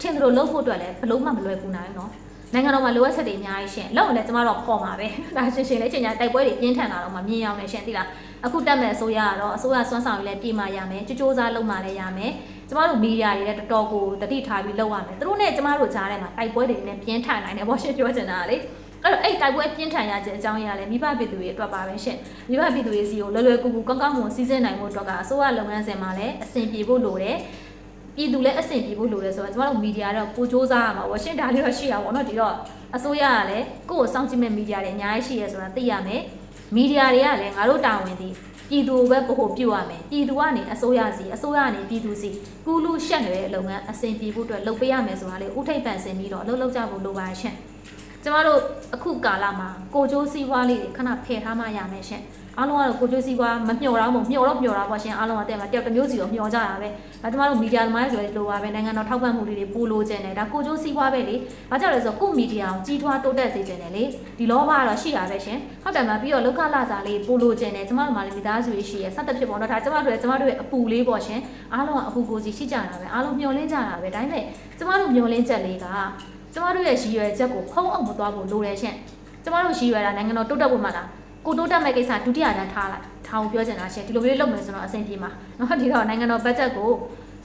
ထင်သလိုလှုပ်ဖို့အတွက်လည်းဘလို့မှမလွယ်ကူနိုင်ဘူးနော်နိုင်ငံတော်မှာလိုအပ်ချက်တွေအများကြီးရှင်လောက်ရင်လည်းကျမတို့ခေါ်မှာပဲဒါရှင်ရှင်လေးချိန်ညာတိုက်ပွဲတွေပြင်းထန်လာတော့မှမြင်ရောက်နေရှင်သိလားအခုတက်မဲ့အစိုးရကတော့အစိုးရစွမ်းဆောင်ရည်လည်းပြေမာရမယ်ကြိုးကြိုးစားလုပ်မှလည်းရမယ်ကျမတို့မီဒီယာတွေလည်းတော်တော်ကိုတတိထားပြီးလုပ်ရမယ်သူတို့နဲ့ကျမတို့ကြားထဲမှာတိုက်ပွဲတွေနဲ့ပြင်းထန်နိုင်တယ်ဘောရှင်ပြောချင်တာကလေ အဲ့တော့အဲ့တိုက်ပွဲပြင်းထန်ရခြင်းအကြောင်းအရာလည်းမိဘပြည်သူတွေအတွက်ပါပဲရှင်မိဘပြည်သူတွေစီကိုလွယ်လွယ်ကူကူကောင်းကောင်းမွန်စီးစင်းနိုင်ဖို့အတွက်ကအစိုးရလုပ်ငန်းစဉ်မှာလည်းအဆင်ပြေဖို့လိုတယ်ပြည်သူလည်းအဆင်ပြေဖို့လိုတယ်ဆိုတော့ကျမတို့မီဒီယာတော့ကိုစူးစမ်းရမှာပေါ့ရှင်ဒါလေးတော့ရှိရပါတော့เนาะဒီတော့အစိုးရကလည်းကိုယ့်ကိုစောင့်ကြည့်မဲ့မီဒီယာတွေအများကြီးရှိရဲဆိုတာသိရမယ်မီဒီယာတွေကလည်းငါတို့တာဝန်ဒီပြည်သူကိုပဲပို့ဖို့ပြုတ်ရမယ်ပြည်သူကနေအစိုးရစီအစိုးရကနေပြည်သူစီကူလူရှက်နေတဲ့လုပ်ငန်းအဆင်ပြေဖို့အတွက်လုပ်ပေးရမယ်ဆိုတာလေဥထိပ်ပန်ဆင်ပြီးတော့အလုပ်လုပ်ကြဖို့လိုပါရှင် ကျမတို့အခုကာလမှာကိုကျိုးစီးပွားလေးတွေခဏဖယ်ထားမှရမယ်ရှင်အားလုံးကတော့ကိုကျိုးစီးပွားမမျှော်တော့မို့မျှော်တော့မျှော်တာပေါ့ရှင်အားလုံးကတဲ့မှာတယောက်တစ်မျိုးစီတော့မျှော်ကြတာပဲဒါကျမတို့မီဒီယာသမားတွေဆိုလိုပါပဲနိုင်ငံတော်ထောက်ပံ့မှုတွေတွေပို့လို့ကျင်တယ်ဒါကိုကျိုးစီးပွားပဲလေဘာကြောင့်လဲဆိုတော့ကိုမီဒီယာကိုကြီးထွားတိုးတက်စေချင်တယ်လေဒီလောဘကတော့ရှိတာပဲရှင်ဟုတ်တယ်မပြီးတော့လောကလာစာလေးပို့လို့ကျင်တယ်ကျမတို့မှလည်းမိသားစုတွေရှိရဆက်တက်ဖြစ်ပေါ်တော့ဒါကျမတို့ရဲ့ကျမတို့ရဲ့အပူလေးပေါ့ရှင်အားလုံးကအပူကိုစီရှိကြတာပဲအားလုံးမျှော်လင့်ကြတာပဲဒါပေမဲ့ကျမတို့မျှော်လင့်ချက်လေးက ကျမတို့ရဲ့ရည်ရွယ်ချက်ကိုဖုံးအောင်မသွားဖို့လိုတယ်ရှင်ကျမတို့ရည်ရွယ်တာနိုင်ငံတော်တိုးတက်ဖို့မှလားကိုတိုးတက်မဲ့ကိစ္စဒုတိယတန်းထားလိုက်ထားအောင်ပြောချင်တာရှင်ဒီလိုမျိုးလုပ်မယ်ဆိုတော့အဆင်ပြေမှာနော်ဒီတော့နိုင်ငံတော်ဘတ်ဂျက်ကို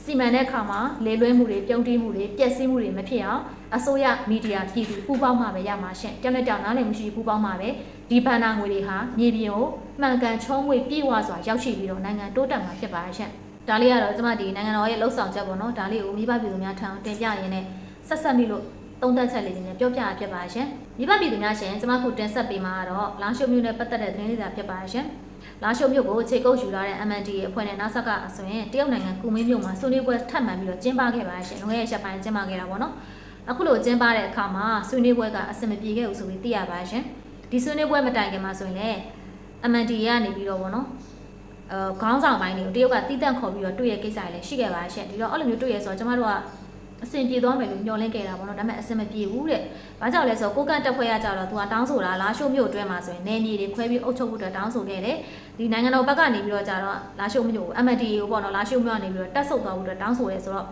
စီမံတဲ့အခါမှာလေလွှဲမှုတွေပြုံးတီးမှုတွေပျက်စီးမှုတွေမဖြစ်အောင်အစိုးရမီဒီယာပြည်သူပူးပေါင်းမှပဲရမှာရှင်တောင်းနဲ့တောင်းနားလည်မှုရှိပူးပေါင်းမှပဲဒီဘဏ္ဍာငွေတွေဟာမြေပြင်ကိုမှန်ကန်ချုံးငွေပြည့်ဝစွာရောက်ရှိပြီးတော့နိုင်ငံတိုးတက်မှာဖြစ်ပါရှင်ဒါလေးကတော့ကျမဒီနိုင်ငံတော်ရဲ့လှုပ်ဆောင်ချက်ပေါ့နော်ဒါလေးကိုမိဘပြည်သူများထံတင်ပြရင်းနဲ့ဆက်ဆက်မိလို့ သုံးသက်ချက်လေးတွေနဲ့ပြောပြရဖြစ်ပါရှင်မိဘပြည်သူများရှင်ကျမခုတင်ဆက်ပေးမှာကတော့လောင်ရှုံမျိုးနဲ့ပတ်သက်တဲ့သတင်းလေးတွေဖြစ်ပါရှင်လာရှုံမြို့ကိုခြေကုပ်ယူလာတဲ့ MND ရဲ့အဖွဲ့နဲ့နောက်ဆက်ကအဆိုရင်တရုတ်နိုင်ငံကူမင်းမြို့မှာဆွေးနွေးပွဲထပ်မံပြီးတော့ကျင်းပခဲ့ပါရှင်။ငွေရဲ့ရှက်ပိုင်းကျင်းပခဲ့တာပေါ့နော်။အခုလိုကျင်းပတဲ့အခါမှာဆွေးနွေးပွဲကအဆင်မပြေခဲ့ဘူးဆိုပြီးသိရပါရှင်။ဒီဆွေးနွေးပွဲမတိုင်ခင်မှာဆိုရင်လည်း MND ကနေပြီးတော့ပေါ့နော်။အဲခေါင်းဆောင်ပိုင်းတွေကိုတရုတ်ကတီးတန့်ခေါ်ပြီးတော့တွေ့ရကိစ္စတွေလည်းရှိခဲ့ပါရှင်။ဒီတော့အဲ့လိုမျိုးတွေ့ရဆိုတော့ကျမတို့က အဆင်ပြေသွားမယ်လို့ညှော်လင့်ခဲ့တာပေါ့နော်ဒါပေမဲ့အဆင်မပြေဘူးတဲ့။ဘာကြောင့်လဲဆိုတော့ကိုကန့်တက်ဖွဲ့ရကြတော့သူကတောင်းဆိုတာလာရှိုးမြို့အတွင်းမှာဆိုရင်နေမြေတွေခွဲပြီးအုပ်ချုပ်ဖို့အတွက်တောင်းဆိုခဲ့တယ်။ဒီနိုင်ငံတော်ဘက်ကနေပြီးတော့ကြတော့လာရှိုးမြို့ MND ကိုပေါ့နော်လာရှိုးမြို့ကနေပြီးတော့တက်ဆုပ်သွားဖို့အတွက်တောင်းဆိုရဲဆိုတော့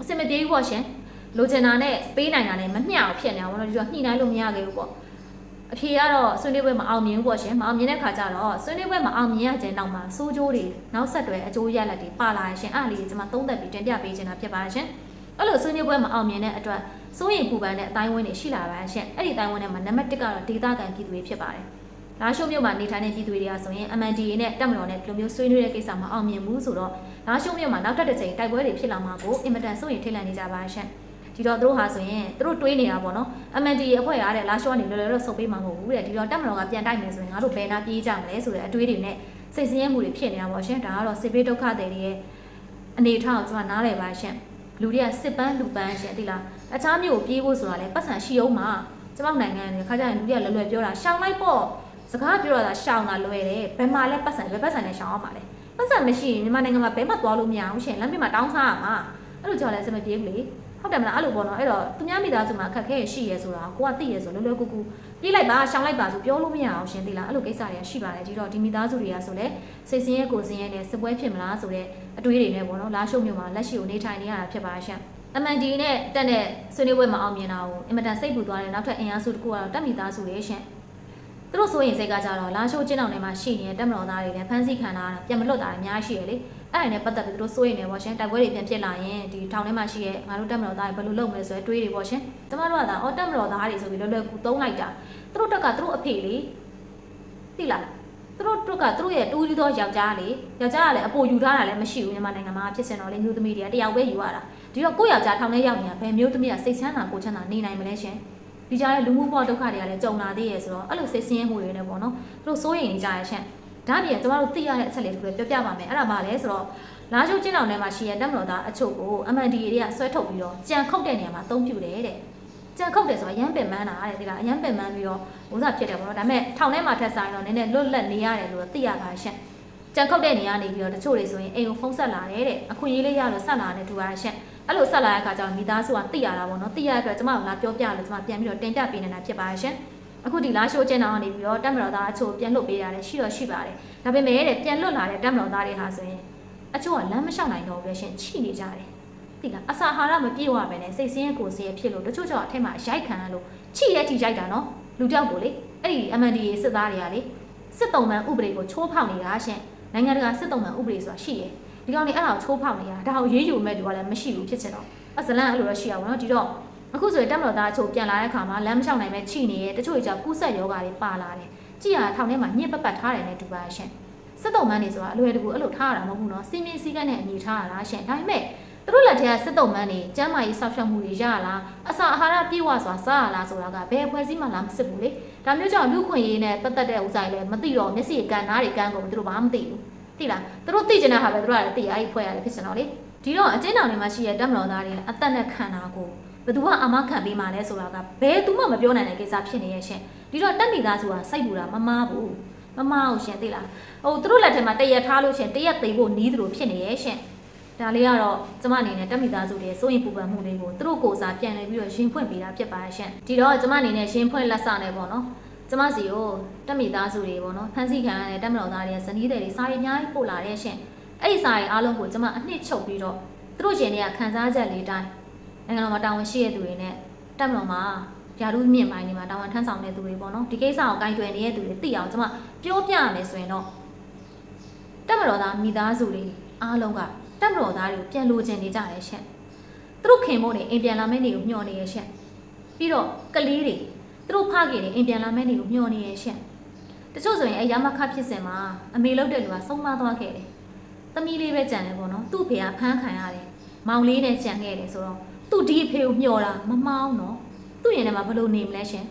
အဆင်မပြေဘူးပေါ့ရှင်။လိုချင်တာနဲ့ပေးနိုင်တာနဲ့မမျှအောင်ဖြစ်နေတာပေါ့နော်ဒီတော့ညှိနှိုင်းလို့မရခဲ့ဘူးပေါ့။အဖြေကတော့ဆွေးနွေးပွဲမအောင်မြင်ဘူးပေါ့ရှင်မအောင်မြင်တဲ့ခါကျတော့ဆွေးနွေးပွဲမအောင်မြင်ရခြင်းတောင်မှစိုးကျိုးတွေနောက်ဆက်တွဲအကျိုးရလဒ်တွေပါလာရှင်အဲ့ဒါလေးကိုကျွန်မသုံးသပ်ပြီးတင်ပြပေးချင်တာဖြစ်ပါရှင်။ အဲ့လိုဆွေးနွေးပွဲမအောင်မြင်တဲ့အတွက်စိုးရင်ပူပန်တဲ့အတိုင်းဝန်းတွေရှိလာပါရှင်အဲ့ဒီအတိုင်းဝန်းထဲမှာနံပါတ်1ကတော့ဒေသခံပြည်သူတွေဖြစ်ပါတယ်လာရှိုးမြို့မှာနေထိုင်တဲ့ပြည်သူတွေကဆိုရင် MNDA နဲ့တက်မတော်နဲ့ဒီလိုမျိုးဆွေးနွေးတဲ့ကိစ္စမအောင်မြင်ဘူးဆိုတော့လာရှိုးမြို့မှာနောက်ထပ်တစ်ချိန်တိုက်ပွဲတွေဖြစ်လာမှာကိုအင်မတန်စိုးရင်ထိတ်လန့်နေကြပါရှင်ဒီတော့သူတို့ဟာဆိုရင်သူတို့တွေးနေတာပေါ့နော် MNDA အဖွဲ့ရတဲ့လာရှိုးကနေလောလောလောဆုပ်ပေးမှာမဟုတ်ဘူးတဲ့ဒီတော့တက်မတော်ကပြန်တိုက်မယ်ဆိုရင်ငါတို့ဘယ်နာပြေးကြမလဲဆိုတဲ့အတွေးတွေနဲ့စိတ်ဆင်းရဲမှုတွေဖြစ်နေတာပေါ့ရှင်ဒါကတော့စစ်ဘေးဒုက္ခတွေရဲ့အနေအထားကိုကျွန်မနားလည်ပါရှင် လူတွေကစစ်ပန်းလူပန်းရှင်သိလားအခြားမျိုးကိုပြေးဖို့ဆိုတာလေပတ်စံရှိအောင်မှာကျမတို့နိုင်ငံတွေခါကြရင်လူတွေကလွယ်လွယ်ပြောတာရှောင်းလိုက်ပေါ့စကားပြောတာရှောင်းတာလွယ်တယ်ဘယ်မှာလဲပတ်စံဘယ်ပတ်စံနဲ့ရှောင်းအောင်ပါလဲပတ်စံမရှိရင်မြန်မာနိုင်ငံမှာဘယ်မှသွားလို့မရဘူးရှင်လမ်းပြမှာတောင်းစားရမှာအဲ့လိုကြောင့်လည်းစမပြေဘူးလေ ဟုတ်တယ်မလားအဲ့လိုပေါ့နော်အဲ့တော့သူများမိသားစုမှာအခက်ခဲရရှိရဲဆိုတာကိုကသိရဲဆိုလွယ်လွယ်ကူကူပြေးလိုက်ပါရှောင်းလိုက်ပါဆိုပြောလို့မရအောင်ရှင်သိလားအဲ့လိုကိစ္စတွေကရှိပါတယ်ဒီတော့ဒီမိသားစုတွေကဆိုလဲစိတ်ဆင်းရဲကိုယ်ဆင်းရဲနဲ့စပွဲဖြစ်မလားဆိုတဲ့အတွေးတွေနဲ့ပေါ့နော်လာရှုံမျိုးမှာလက်ရှိကိုနေထိုင်နေရတာဖြစ်ပါရှင် MND နဲ့တက်တဲ့ဆွေးနွေးပွဲမှာအောင်မြင်တာကိုအင်မတန်စိတ်ပူသွားတယ်နောက်ထပ်အင်အားစုတစ်ခုကတော့တက်မိသားစုတွေရှင်သူတို့ဆိုရင်စိတ်ကကြတော့လာရှိုးကျင်းအောင်ထဲမှာရှိနေတဲ့တက်မတော်သားတွေနဲ့ဖမ်းဆီးခံတာပြန်မလွတ်တာအများကြီးရှိရလေ အဲ့ဒါနဲ့ပတ်သက်ပြီးသူတို့စိုးရိမ်နေပေါ့ရှင်တိုက်ပွဲတွေပြန်ဖြစ်လာရင်ဒီထောင်ထဲမှာရှိရဲ့ငါတို့တက်မတော်သားတွေဘယ်လိုလုပ်မလဲဆိုရဲတွေးတွေပေါ့ရှင်ကျမတို့ကဒါအော်တက်မတော်သားတွေဆိုပြီးလောလောကူသုံးလိုက်တာသူတို့တက်ကသူတို့အဖေလေသိလားသူတို့တို့ကသူတို့ရဲ့တူးရီသောယောက်ျားလေယောက်ျားကလည်းအပေါ်ယူထားတာလည်းမရှိဘူးမြန်မာနိုင်ငံမှာဖြစ်စင်တော့လေမျိုးသမီးတွေကတယောက်ပဲယူရတာဒီတော့ကိုယ့်ယောက်ျားထောင်ထဲရောက်နေတာဘယ်မျိုးသမီးကစိတ်ချမ်းသာကိုချမ်းသာနေနိုင်မလဲရှင်ဒီကြားရဲ့လူမှုပေါ်ဒုက္ခတွေကလည်းကြုံလာသေးရဲ့ဆိုတော့အဲ့လိုစိတ်ဆင်းရဲမှုတွေနဲ့ပေါ့နော်သူတို့စိုးရိမ်နေကြရရှင် ဒါပြင်ကျမတို့သိရတဲ့အချက်လေးတစ်ခုပြောပြပါမယ်အဲ့ဒါပါလဲဆိုတော့လာချိုးကျင်းအောင်ထဲမှာရှိတဲ့တက်မတော်သားအချို့ကို MND တွေကဆွဲထုတ်ပြီးတော့ကြံခုတ်တဲ့နေရာမှာအသုံးပြုတယ်တဲ့ကြံခုတ်တယ်ဆိုတာရမ်းပင်မန်းတာတဲ့ဒီလားအရမ်းပင်မန်းပြီးတော့ဥစားဖြစ်တယ်ပေါ့နော်ဒါပေမဲ့ထောင်ထဲမှာထက်ဆိုင်တော့နည်းနည်းလွတ်လပ်နေရတယ်လို့သိရပါရှင့်ကြံခုတ်တဲ့နေရာနေပြီးတော့တချို့တွေဆိုရင်အိမ်ကိုဖုံးဆက်လာတယ်တဲ့အခွင့်အရေးလေးရလို့ဆက်လာတယ်သူပါရှင့်အဲ့လိုဆက်လာတဲ့အခါကျတော့မိသားစုကသိရတာပေါ့နော်သိရတဲ့အတွက်ကျမကလာပြောပြလို့ကျမပြန်ပြီးတော့တင်ပြပေးနေတာဖြစ်ပါရှင့် အခုဒီလာရှိုးကျင်းတော်ကနေပြီးတော့တက်မတော်သားအချို့ပြန်လွတ်ပေးရတယ်ရှိတော့ရှိပါတယ်ဒါပေမဲ့တဲ့ပြန်လွတ်လာတဲ့တက်မတော်သားတွေဟာဆိုရင်အချို့ကလမ်းမလျှောက်နိုင်တော့ဘူးပဲရှင်ချိနေကြတယ်သိလားအစာအာဟာရမပြည့်ဝပဲနဲ့စိတ်ဆင်းရဲကိုယ်ဆင်းရဲဖြစ်လို့တချို့ကြောင့်အထက်မှာရိုက်ခံရလို့ချိတဲ့အထိရိုက်တာနော်လူတောက်ကိုလေအဲ့ဒီ MND စစ်သားတွေကလေစစ်တုံးမှန်ဥပဒေကိုချိုးဖောက်နေတာရှင်နိုင်ငံတကာစစ်တုံးမှန်ဥပဒေဆိုတာရှိတယ်ဒီကောင်တွေအဲ့ဒါကိုချိုးဖောက်နေတာဒါကိုရေးယူမဲ့လူကလည်းမရှိဘူးဖြစ်ချင်တော့အဇလန်အဲ့လိုတော့ရှိအောင်နော်ဒီတော့ အခုဆိုရင်တက်မတော်သားအချို့ပြန်လာတဲ့အခါမှာလမ်းမလျှောက်နိုင်မဲ့ချိနေရဲ့တချို့ကြောင့်ကူးဆက်ယောဂါတွေပါလာတယ်ကြည်ရထောင်ထဲမှာညှစ်ပတ်ပတ်ထားတယ်နဲ့တူပါရှင်စစ်တုံးမှန်နေဆိုတာအလွယ်တကူအဲ့လိုထားရတာမဟုတ်ဘူးနော်စီမင်းစည်းကမ်းနဲ့အညီထားရတာရှင်ဒါပေမဲ့သူတို့လက်ထက်ကစစ်တုံးမှန်နေကျမ်းမာရေးဆောက်ရှောက်မှုတွေရရလားအစာအာဟာရပြည့်ဝစွာစားရလားဆိုတာကဘယ်အဖွဲ့အစည်းမှလားမစစ်ဘူးလေဒါမျိုးကြောင့်လူခွင့်ရေးနဲ့ပတ်သက်တဲ့ဥစားတွေလည်းမသိတော့မျက်စိကန်နားတွေကန်းကုန်သူတို့ဘာမှမသိဘူးသိလားသူတို့သိကျင်တဲ့ဟာပဲသူတို့ကလည်းသိရအဲ့ဒီဖွဲ့ရတယ်ဖြစ်စင်တော့လေဒီတော့အကျဉ်းထောင်တွေမှာရှိတဲ့တက်မတော်သားတွေအသက်နဲ့ခံတာကို ဘယ်သူမှအာမခံပေးမှလဲဆိုတာကဘယ်သူမှမပြောနိုင်တဲ့ကိစ္စဖြစ်နေရဲ့ရှင်ဒီတော့တက်မိသားစုကစိတ်ပူတာမမားဘူးမမားအောင်ရှင်သိလားဟိုသူတို့လက်ထဲမှာတရက်ထားလို့ရှင်တရက်သိဖို့နီးသလိုဖြစ်နေရဲ့ရှင်ဒါလေးကတော့ကျမအနေနဲ့တက်မိသားစုတွေစိုးရင်ပူပန်မှုလေးကိုသူတို့ကိုယ်စားပြန်လည်ပြီးတော့ရင်ဖွင့်ပေးတာဖြစ်ပါရဲ့ရှင်ဒီတော့ကျမအနေနဲ့ရင်ဖွင့်လက်စနဲ့ပေါ့နော်ကျမစီကိုတက်မိသားစုတွေပေါ့နော်ဖန်ဆီးခံရတဲ့တက်မတော်သားတွေဇနီးတွေတွေစာရီအများကြီးပို့လာတဲ့ရှင်အဲ့ဒီစာရီအားလုံးကိုကျမအနှစ်ချုပ်ပြီးတော့သူတို့ရှင်တွေကခန်းစားချက်လေးတိုင်း နိုင်ငံတော်မှာတာဝန်ရှိတဲ့သူတွေနဲ့တက်မတော်မှာယာရုမြင့်ပိုင်းတွေမှာတာဝန်ထမ်းဆောင်တဲ့သူတွေပေါ့နော်ဒီကိစ္စကိုကင်တွယ်နေတဲ့သူတွေသိအောင်ကျမပြောပြရမယ်ဆိုရင်တော့တက်မတော်သားမိသားစုတွေအားလုံးကတက်မတော်သားတွေကိုပြန်လိုချင်နေကြတယ်ရှင်သူတို့ခင်ဖို့နေအိမ်ပြန်လာမယ့်နေ့ကိုမျှော်နေရရှင်ပြီးတော့ကလေးတွေသူတို့ဖခင်တွေအိမ်ပြန်လာမယ့်နေ့ကိုမျှော်နေရရှင်တချို့ဆိုရင်အဲရမခဖြစ်စင်မှာအမေလောက်တဲ့လူကဆုံးမသွားခဲ့တယ်သမီးလေးပဲကြံတယ်ပေါ့နော်သူ့ဖေကဖမ်းခံရတယ်မောင်လေးနဲ့ကြံခဲ့တယ်ဆိုတော့ သူ့ဒီအဖေကိုမျှော်တာမမောင်းတော့သူ့ရင်ထဲမှာဘယ်လိုနေမလဲရှင်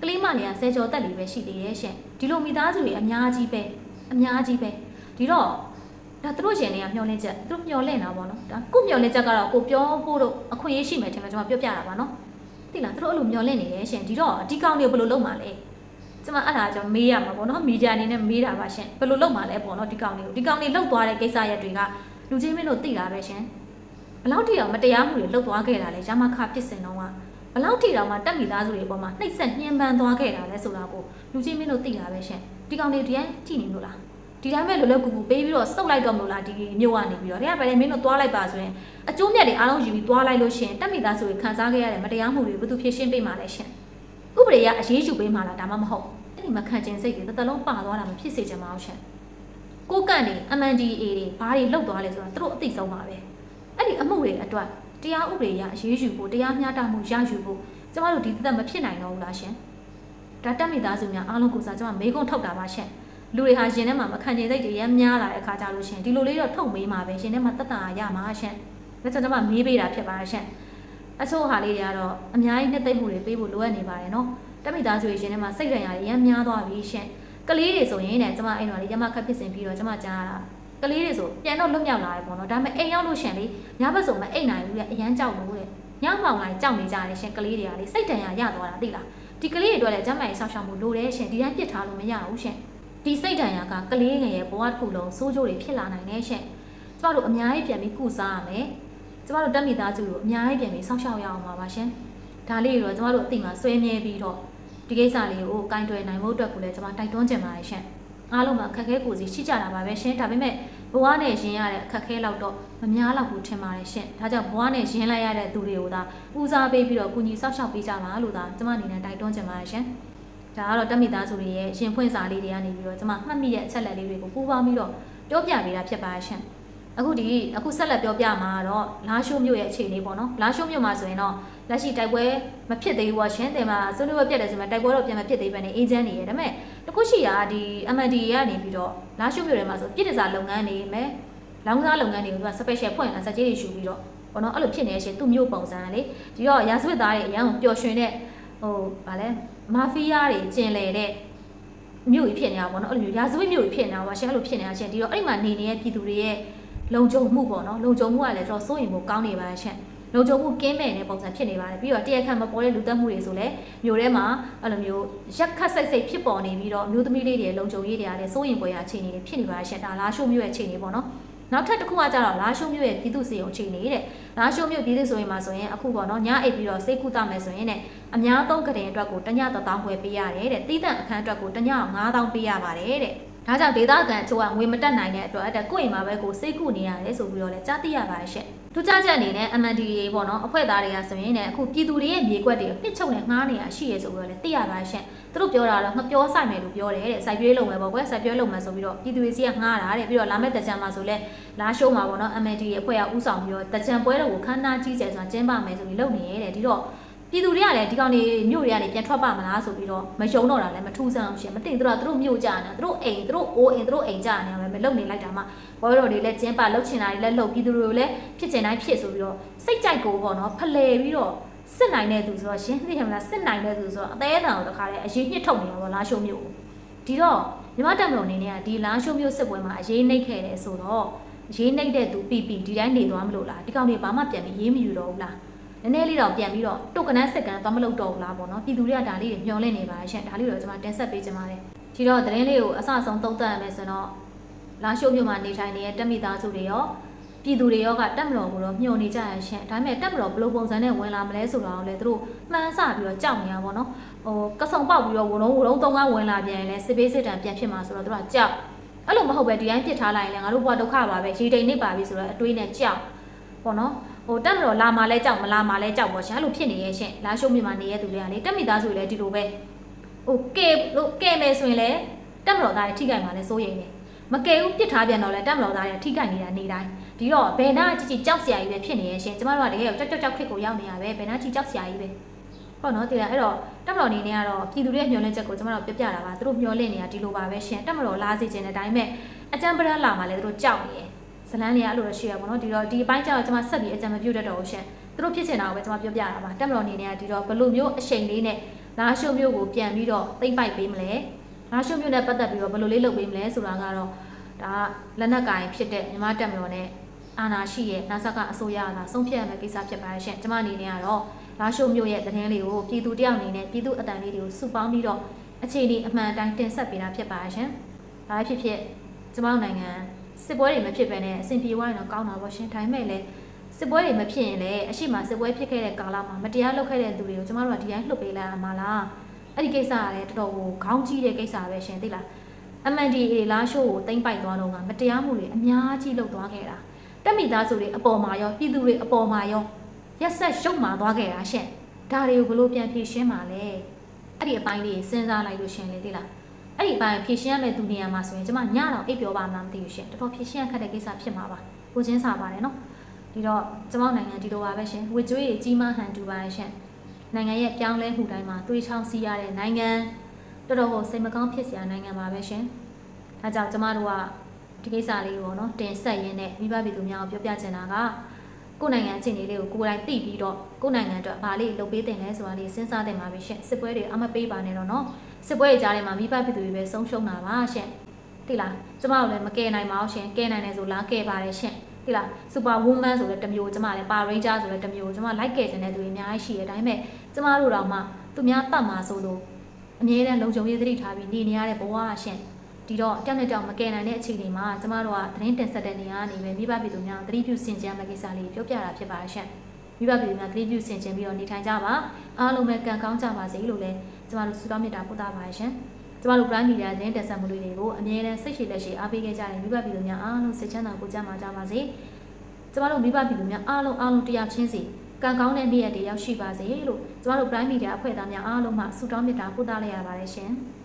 ကလေးမလေးကဆယ်ကျော်တက်လေးပဲရှိသေးရဲ့ရှင်ဒီလိုမိသားစုတွေအများကြီးပဲအများကြီးပဲဒီတော့ဒါသူတို့ရှင်တွေကမျောလင့်ချက်သူတို့မျောလင့်တာပေါ့နော်ဒါကိုမျောလင့်ချက်ကတော့ကိုပြောဖို့တော့အခွင့်အရေးရှိမယ်ထင်တယ်ကျွန်မပြောပြတာပါနော်သိလားသူတို့အဲ့လိုမျောလင့်နေရဲ့ရှင်ဒီတော့ဒီကောင်တွေဘယ်လိုလုပ်မှာလဲကျွန်မအဲ့ဒါကြောင့်မေးရမှာပေါ့နော်မီဒီယာအနေနဲ့မေးတာပါရှင်ဘယ်လိုလုပ်မှာလဲပေါ့နော်ဒီကောင်တွေကိုဒီကောင်တွေလှုပ်သွားတဲ့ကိစ္စရက်တွေကလူချင်းမင်းတို့သိတာပဲရှင် ဘယ်လောက်ထိအောင်မတရားမှုတွေလှုပ်သွားခဲ့တာလဲရမခဖြစ်စင်တော့ကဘယ်လောက်ထိတောင်မှတက်မိသားစုတွေအပေါ်မှာနှိပ်စက်ညှဉ်းပန်းသွားခဲ့တာလဲဆိုတာကိုလူချင်းမင်းတို့သိတာပဲရှင်ဒီကောင်တွေဒီတိုင်းကြည့်နေလို့လားဒီတိုင်းပဲလောလောကူကူပေးပြီးတော့စုပ်လိုက်တော့မလို့လားဒီမျိုးကနေပြီးတော့တကယ်ပဲမင်းတို့သွားလိုက်ပါဆိုရင်အကျိုးမြတ်တွေအားလုံးယူပြီးသွားလိုက်လို့ရှင်တက်မိသားစုတွေခံစားခဲ့ရတဲ့မတရားမှုတွေဘယ်သူဖြေရှင်းပေးမှာလဲရှင်ဥပဒေကအရေးယူပေးမှာလားဒါမှမဟုတ်အဲ့ဒီမခံကျင်စိတ်တွေတစ်သလုံးပါသွားတာမဖြစ်စေချင်ပါဘူးရှင်ကိုကန့်တွေ MNDAA တွေဘာတွေလောက်သွားလဲဆိုတာသူတို့အသိဆုံးပါပဲအဲ့ ဒီအမှုတွေအတွက်တရားဥပဒေအရအရေးယူဖို့တရားမျှတမှုရယူဖို့ကျမတို့ဒီသက်မဖြစ်နိုင်တော့ဘူးလားရှင်ဒါတက်မိသားစုများအားလုံးကိုစားကျမမေးခွန်းထုတ်တာပါရှင်လူတွေဟာရင်ထဲမှာမခံကျင်စိတ်တွေရမ်းများလာတဲ့အခါကြလို့ရှင်ဒီလိုလေးတော့ထုတ်မေးမှာပဲရှင်ထဲမှာတက်တာရမှာရှင်ဒါကြောင့်ကျမမေးပေးတာဖြစ်ပါရှင်အချို့ဟာလေးတွေကတော့အများကြီးနှစ်သိမ့်မှုတွေပေးဖို့လိုအပ်နေပါတယ်နော်တက်မိသားစုရဲ့ရင်ထဲမှာစိတ်ရံရရမ်းများသွားပြီရှင်ကလေးတွေဆိုရင်တဲ့ကျမအိမ်တော်လေးရမခက်ဖြစ်စင်ပြီးတော့ကျမကြားရတာ ကလေးတွေဆိုပြန်တော့လွတ်မြောက်လာတယ်ပေါ့နော်ဒါပေမဲ့အိမ်ရောက်လို့ရှင်လေညဘက်ဆိုမအိမ်နိုင်ဘူးတဲ့အရန်ကြောက်လို့တဲ့ညမောင်လိုက်ကြောက်နေကြတယ်ရှင်ကလေးတွေကလေစိတ်တန်ရရသွားတာသိလားဒီကလေးတွေအတွက်လည်းကျမရဲ့ဆောက်ရှောက်မှုလိုတယ်ရှင်ဒီတိုင်းပြစ်ထားလို့မရဘူးရှင်ဒီစိတ်တန်ရကကလေးငယ်ရဲ့ဘဝတစ်ခုလုံးစိုးကြိုးတွေဖြစ်လာနိုင်တယ်ရှင်ကျမတို့အများကြီးပြန်ပြီးကုစားရမယ်ကျမတို့တက်မိသားစုကိုအများကြီးပြန်ပြီးဆောက်ရှောက်ရအောင်ပါပါရှင်ဒါလေးတွေတော့ကျမတို့အသိမှာဆွဲမြဲပြီးတော့ဒီကိစ္စလေးကိုကင်တွယ်နိုင်ဖို့အတွက်ကိုလည်းကျမတိုက်တွန်းချင်ပါတယ်ရှင် အားလုံးမှာခက်ခဲကိုစီရှိကြတာပါပဲရှင်ဒါပေမဲ့ဘဝနဲ့ရင်ရတဲ့အခက်ခဲလောက်တော့မများတော့ဘူးထင်ပါတယ်ရှင်ဒါကြောင့်ဘဝနဲ့ရင်လိုက်ရတဲ့သူတွေကိုသာဦးစားပေးပြီးတော့ကုညီဆောက်ရှောက်ပေးကြပါလို့သာကျမအနေနဲ့တိုက်တွန်းချင်ပါတယ်ရှင်ဒါကတော့တက်မိသားစုတွေရဲ့ရှင်ဖွင့်စာလေးတွေကနေပြီးတော့ကျမမှတ်မိတဲ့အချက်လက်လေးတွေကိုပူးပေါင်းပြီးတော့ပြောပြပေးတာဖြစ်ပါတယ်ရှင် အခုဒီအခုဆက်လက်ပြောပြမှာတော့လာရှိုးမြို့ရဲ့အခြေအနေပေါ့နော်လာရှိုးမြို့မှာဆိုရင်တော့လက်ရှိတိုက်ပွဲမဖြစ်သေးဘူးပေါ့ရှင်တယ်မှာဆွေးနွေးပွဲပြတ်တယ်ဆိုမှတိုက်ပွဲတော့ပြန်မဖြစ်သေးပဲねအေဂျင့်နေရဒါပေမဲ့တခုရှိရာဒီ MND ကနေပြီးတော့လာရှိုးမြို့ထဲမှာဆိုပြည်တစားလုပ်ငန်းနေမယ်လောင်းစားလုပ်ငန်းတွေကိုသူက special ဖွင့်လာစက်ကြီးတွေယူပြီးတော့ဘောနော်အဲ့လိုဖြစ်နေရှင်သူ့မြို့ပုံစံလေဒီတော့ရာဇဝတ်သားတွေအရန်ကိုပျော်ရွှင်တဲ့ဟိုဗာလဲမာဖီးယားတွေကျင်လေတဲ့မြို့ကြီးဖြစ်နေတာပေါ့နော်အဲ့လိုမျိုးရာဇဝတ်မြို့ကြီးဖြစ်နေတာပါရှင်အဲ့လိုဖြစ်နေတာရှင်ဒီတော့အဲ့ဒီမှာနေနေတဲ့ပြည်သူတွေရဲ့ လုံခြုံမှုပေါ့နော်လုံခြုံမှုကလည်းတော့စိုးရင်ဖို့ကောင်းနေပါရှင်လုံခြုံမှုကင်းမဲ့တဲ့ပုံစံဖြစ်နေပါတယ်ပြီးတော့တရားခံမပေါ်တဲ့လူသက်မှုတွေဆိုလည်းမြို့ထဲမှာအဲ့လိုမျိုးရက်ခတ်စိတ်စိတ်ဖြစ်ပေါ်နေပြီးတော့မျိုးသမီးလေးတွေလုံခြုံရေးတွေကလည်းစိုးရင်ပွဲရအခြေအနေတွေဖြစ်နေပါရှင်ဒါလားရှိုးမြို့ရဲ့အခြေအနေပေါ့နော်နောက်ထပ်တစ်ခုကကြတော့လာရှိုးမြို့ရဲ့ပြည်သူ့စီယုံအခြေအနေတဲ့လာရှိုးမြို့ပြည်သူ့ဆိုရင်မှာဆိုရင်အခုပေါ့နော်ညအိပ်ပြီးတော့စိတ်ကုသမယ်ဆိုရင်ねအများသုံးကတဲ့အတွက်ကိုတည1000ခွဲပေးရတယ်တဲ့တီးတန့်အခန်းအတွက်ကိုတည9000ပေးရပါတယ်တဲ့ ဒါကြောင့်ဒေသခံအချို့ကငွေမတက်နိုင်တဲ့အတွက်အဲ့ကိုယ့်အိမ်မှာပဲကိုစိတ်ကူနေရတယ်ဆိုပြီးတော့လည်းကြားသိရပါတယ်ရှင့်ထူးခြားချက်အနေနဲ့ MNDA ပေါ့နော်အဖွဲ့သားတွေကဆိုရင်လည်းအခုပြည်သူတွေရဲ့မြေကွက်တွေကိုနှစ်ချုပ်နဲ့ငှားနေရရှိရဆိုပြီးတော့လည်းသိရပါတယ်ရှင့်သူတို့ပြောတာတော့မပြောဆိုင်မယ်လို့ပြောတယ်တဲ့စိုက်ပြွေးလုံမယ်ပေါ့ကွယ်စိုက်ပြွေးလုံမယ်ဆိုပြီးတော့ပြည်သူတွေစီကငှားတာတဲ့ပြီးတော့လာမယ့်တကြံမှာဆိုလဲလာရှိုးမှာပေါ့နော် MNDA အဖွဲ့ကဥဆောင်ပြီးတော့တကြံပွဲတော်ကိုခန်းနာကြီးကျယ်စွာကျင်းပမယ်ဆိုပြီးလုပ်နေရတဲ့ဒီတော့ ပြည်သူတွေကလည်းဒီကောင်တွေမြို့တွေကနေပြန်ထွက်ပါမလားဆိုပြီးတော့မယုံတော့တာလည်းမထူးဆန်းအောင်ရှင်မသိသူတို့ကသူတို့မြို့ကြနေတာသူတို့အိမ်သူတို့အိုးအိမ်သူတို့အိမ်ကြနေတာပဲမလုံနေလိုက်တာမှဘောတော်တွေလည်းကျင်းပလှုပ်ချင်တာတွေလည်းလှုပ်ပြည်သူတွေကိုလည်းဖြစ်ချင်တိုင်းဖြစ်ဆိုပြီးတော့စိတ်ကြိုက်ကိုပေါ့နော်ဖလှယ်ပြီးတော့စစ်နိုင်တဲ့သူဆိုတော့ရှင်သိရမလားစစ်နိုင်တဲ့သူဆိုတော့အသေးအတန်ကိုတခါလဲအရေးညှစ်ထုတ်နေတာပေါ့လားရှုံးမျိုးဒီတော့မြမတက်မတော်အနေနဲ့ကဒီလားရှုံးမျိုးစစ်ပွဲမှာအရေးနှိပ်ခဲ့တယ်ဆိုတော့ရေးနှိပ်တဲ့သူပြပြဒီတိုင်းနေသွားမလို့လားဒီကောင်တွေဘာမှပြန်ပြီးရေးမယူတော့ဘူးလား နည်းနည်းလေးတော့ပြန်ပြီးတော့တုတ်ကနန်းစက်ကန်သွားမလုပ်တော့ဘူးလားပေါ့နော်ပြည်သူတွေကဒါလေးတွေမျှော်လင့်နေပါရှင့်ဒါလေးတော့ကျွန်မတင်ဆက်ပေးချင်ပါတယ်ဒီတော့သတင်းလေးကိုအဆအဆုံးသုံးသပ်ရမယ်ဆိုတော့လာရှိုးမြို့မှာနေထိုင်နေတဲ့တက်မိသားစုတွေရောပြည်သူတွေရောကတက်မတော်ကိုတော့မျှော်နေကြရရှင့်ဒါပေမဲ့တက်မတော်ဘယ်လိုပုံစံနဲ့ဝင်လာမလဲဆိုတော့လေသူတို့မှန်းဆပြီးတော့ကြောက်နေရပါတော့နော်ဟိုကဆုံပေါက်ပြီးတော့ဝလုံးဝလုံးသုံးကားဝင်လာပြန်ရင်လည်းစစ်ပေးစစ်တံပြန်ဖြစ်မှာဆိုတော့သူကကြောက်အဲ့လိုမဟုတ်ပဲဒီတိုင်းပြစ်ထားလိုက်ရင်လည်းငါတို့ဘဝဒုက္ခပါပဲရေတိမ်နေပါပြီဆိုတော့အတွေးနဲ့ကြောက်ပေါ့နော် ဟိုတက်မတော်လာမှလဲကြောက်မလာမှလဲကြောက်ပေါ့ရှင်အဲ့လိုဖြစ်နေရဲ့ရှင်လာရှုံးမြမှာနေရဲ့သူတွေကလေတက်မိသားစုတွေလည်းဒီလိုပဲဟိုကဲလို့ကဲမယ်ဆိုရင်လည်းတက်မတော်သားတွေထိခိုက်မှလည်းစိုးရိမ်နေမကဲဘူးပြစ်ထားပြန်တော့လဲတက်မတော်သားတွေထိခိုက်နေတာနေတိုင်းဒီတော့ဘယ်နာကြည့်ကြည့်ကြောက်စရာကြီးပဲဖြစ်နေရဲ့ရှင်ကျမတို့ကတကယ်ကြောက်ကြောက်ကြောက်ခစ်ကိုရောက်နေရပဲဘယ်နာကြည့်ကြောက်စရာကြီးပဲဟုတ်နော်တကယ်အဲ့တော့တက်မတော်အနေနဲ့ကတော့ပြည်သူတွေမျှော်လင့်ချက်ကိုကျမတို့ပြပြတာပါသူတို့မျှော်လင့်နေတာဒီလိုပါပဲရှင်တက်မတော်လာစီခြင်းတဲ့အတိုင်းပဲအကြံပရန်လာမှလည်းသူတို့ကြောက်နေရဲ့ ဇလန်းတွေကအဲ့လိုတော့ရှိရပါတော့ဒီတော့ဒီအပိုင်းကျတော့ကျွန်မဆက်ပြီးအကြံမပြုတ်တတ်တော့ဘူးရှင်သူတို့ဖြစ်ချင်တာကိုပဲကျွန်မပြောပြတာပါတက်မတော်အနေနဲ့ကဒီတော့ဘလို့မျိုးအချိန်လေးနဲ့လာရှုံမျိုးကိုပြန်ပြီးတော့သိမ့်ပိုက်ပေးမလဲလာရှုံမျိုးနဲ့ပတ်သက်ပြီးတော့ဘလို့လေးလုပ်ပေးမလဲဆိုတာကတော့ဒါလက်နက်ကင်ဖြစ်တဲ့မြမတက်မတော်နဲ့အာနာရှိရဲ့နာဆက်ကအစိုးရကဆုံးဖြတ်ရမယ့်ကိစ္စဖြစ်ပါရဲ့ရှင်ကျွန်မအနေနဲ့ကတော့လာရှုံမျိုးရဲ့သတင်းလေးကိုပြည်သူတယောက်အနေနဲ့ပြည်သူအတန်လေးတွေကိုစုပေါင်းပြီးတော့အခြေအနေအမှန်တိုင်းတင်ဆက်ပေးတာဖြစ်ပါရဲ့ရှင်ဒါဖြစ်ဖြစ်ကျွန်မနိုင်ငံ စစ်ပွဲတွေမဖြစ်ဘဲနဲ့အဆင်ပြေသွားရင်တော့ကောင်းတာပေါ့ရှင်ဒါပေမဲ့လည်းစစ်ပွဲတွေမဖြစ်ရင်လည်းအရှိမစစ်ပွဲဖြစ်ခဲ့တဲ့ကာလမှာမတရားလုပ်ခဲ့တဲ့သူတွေကိုကျမတို့ကဒီတိုင်းလှုပ်ပေးလိုက်ရမှာလားအဲ့ဒီကိစ္စကလည်းတော်တော်ကိုခေါင်းကြီးတဲ့ကိစ္စပဲရှင်သိလား MNDA လာရှိုးကိုတင်ပိုက်သွားတော့ကမတရားမှုတွေအများကြီးလုပ်သွားခဲ့တာတက်မိသားစုတွေအပေါ်မှာရောပြည်သူတွေအပေါ်မှာရောရက်ဆက်ရှုံမာသွားခဲ့တာရှင်ဒါတွေကိုဘလို့ပြန်ဖြေရှင်းမှာလဲအဲ့ဒီအပိုင်းလေးစဉ်းစားလိုက်လို့ရှင်လေသိလား အဲ့ဒီအပိုင်းဖြေရှင်းရမယ့်သူနေရာမှာဆိုရင်ကျမညတော့အိပ်ပျော်ပါမလားမသိဘူးရှင်တော်တော်ဖြေရှင်းရခက်တဲ့ကိစ္စဖြစ်မှာပါကိုချင်းစာပါတယ်နော်ဒီတော့ကျမနိုင်ငံဒီလိုပါပဲရှင်ဝေကျွေးကြီးမားဟန်တူပါရှင်နိုင်ငံရဲ့ပြောင်းလဲမှုတိုင်းမှာတွေးချောင်းစီးရတဲ့နိုင်ငံတော်တော်ကိုစိတ်မကောင်းဖြစ်စရာနိုင်ငံပါပဲရှင်အဲကြောင့်ကျမတို့ကဒီကိစ္စလေးကိုနော်တင်ဆက်ရင်းနဲ့မိဘပြည်သူများကိုပြောပြချင်တာကကိုယ်နိုင်ငံအခြေအနေလေးကိုကိုယ်တိုင်သိပြီးတော့ကိုယ်နိုင်ငံအတွက်ဘာလေးလုပ်ပေးတင်လဲဆိုတာလေးစဉ်းစားတင်ပါပြီရှင်စစ်ပွဲတွေအမပေးပါနဲ့တော့နော် စစ်ပွဲတွေကြားထဲမှာမိဘပြည်သူတွေပဲဆုံးရှုံးတာပါရှင်သိလားကျမတို့လည်းမကယ်နိုင်ပါဘူးရှင်ကယ်နိုင်တယ်ဆိုလားကယ်ပါတယ်ရှင်သိလားစူပါဝူးမန်ဆိုတဲ့တမျိုးကျမလည်းပါရိန်ဂျာဆိုတဲ့တမျိုးကျမလိုက်ကယ်ခြင်းတဲ့သူတွေအများကြီးရှိတယ်ဒါပေမဲ့ကျမတို့တော့မှသူများတတ်မှာဆိုလို့အမြဲတမ်းလုံခြုံရေးသတိထားပြီးနေနေရတဲ့ဘဝရှင်ဒီတော့တောက်နဲ့တောက်မကယ်နိုင်တဲ့အခြေအနေမှာကျမတို့ကသတင်းတင်ဆက်တဲ့နေရာကနေပဲမိဘပြည်သူများသတိပြုဆင်ခြင်မယ့်ကိစ္စလေးပြောပြတာဖြစ်ပါရှင်မိဘပြည်သူများသတိပြုဆင်ခြင်ပြီးတော့နေထိုင်ကြပါအားလုံးပဲကံကောင်းကြပါစေလို့လည်း ကျမတို့ဆုတောင်းမေတ္တာပို့သပါရှင်ကျမတို့ Prime Media သတင်းတင်ဆက်မှုလေးတွေကိုအမြဲတမ်းစိတ်ရှိလက်ရှိအားပေးခဲ့ကြတဲ့မိဘပြည်သူများအားလုံးစိတ်ချမ်းသာကိုကြမှာကြပါစေကျမတို့မိဘပြည်သူများအားလုံးအားလုံးတရားချင်းစီကံကောင်းတဲ့နေ့ရက်တွေရောက်ရှိပါစေလို့ကျမတို့ Prime Media အဖွဲ့သားများအားလုံးမှဆုတောင်းမေတ္တာပို့သလိုက်ရပါတယ်ရှင်။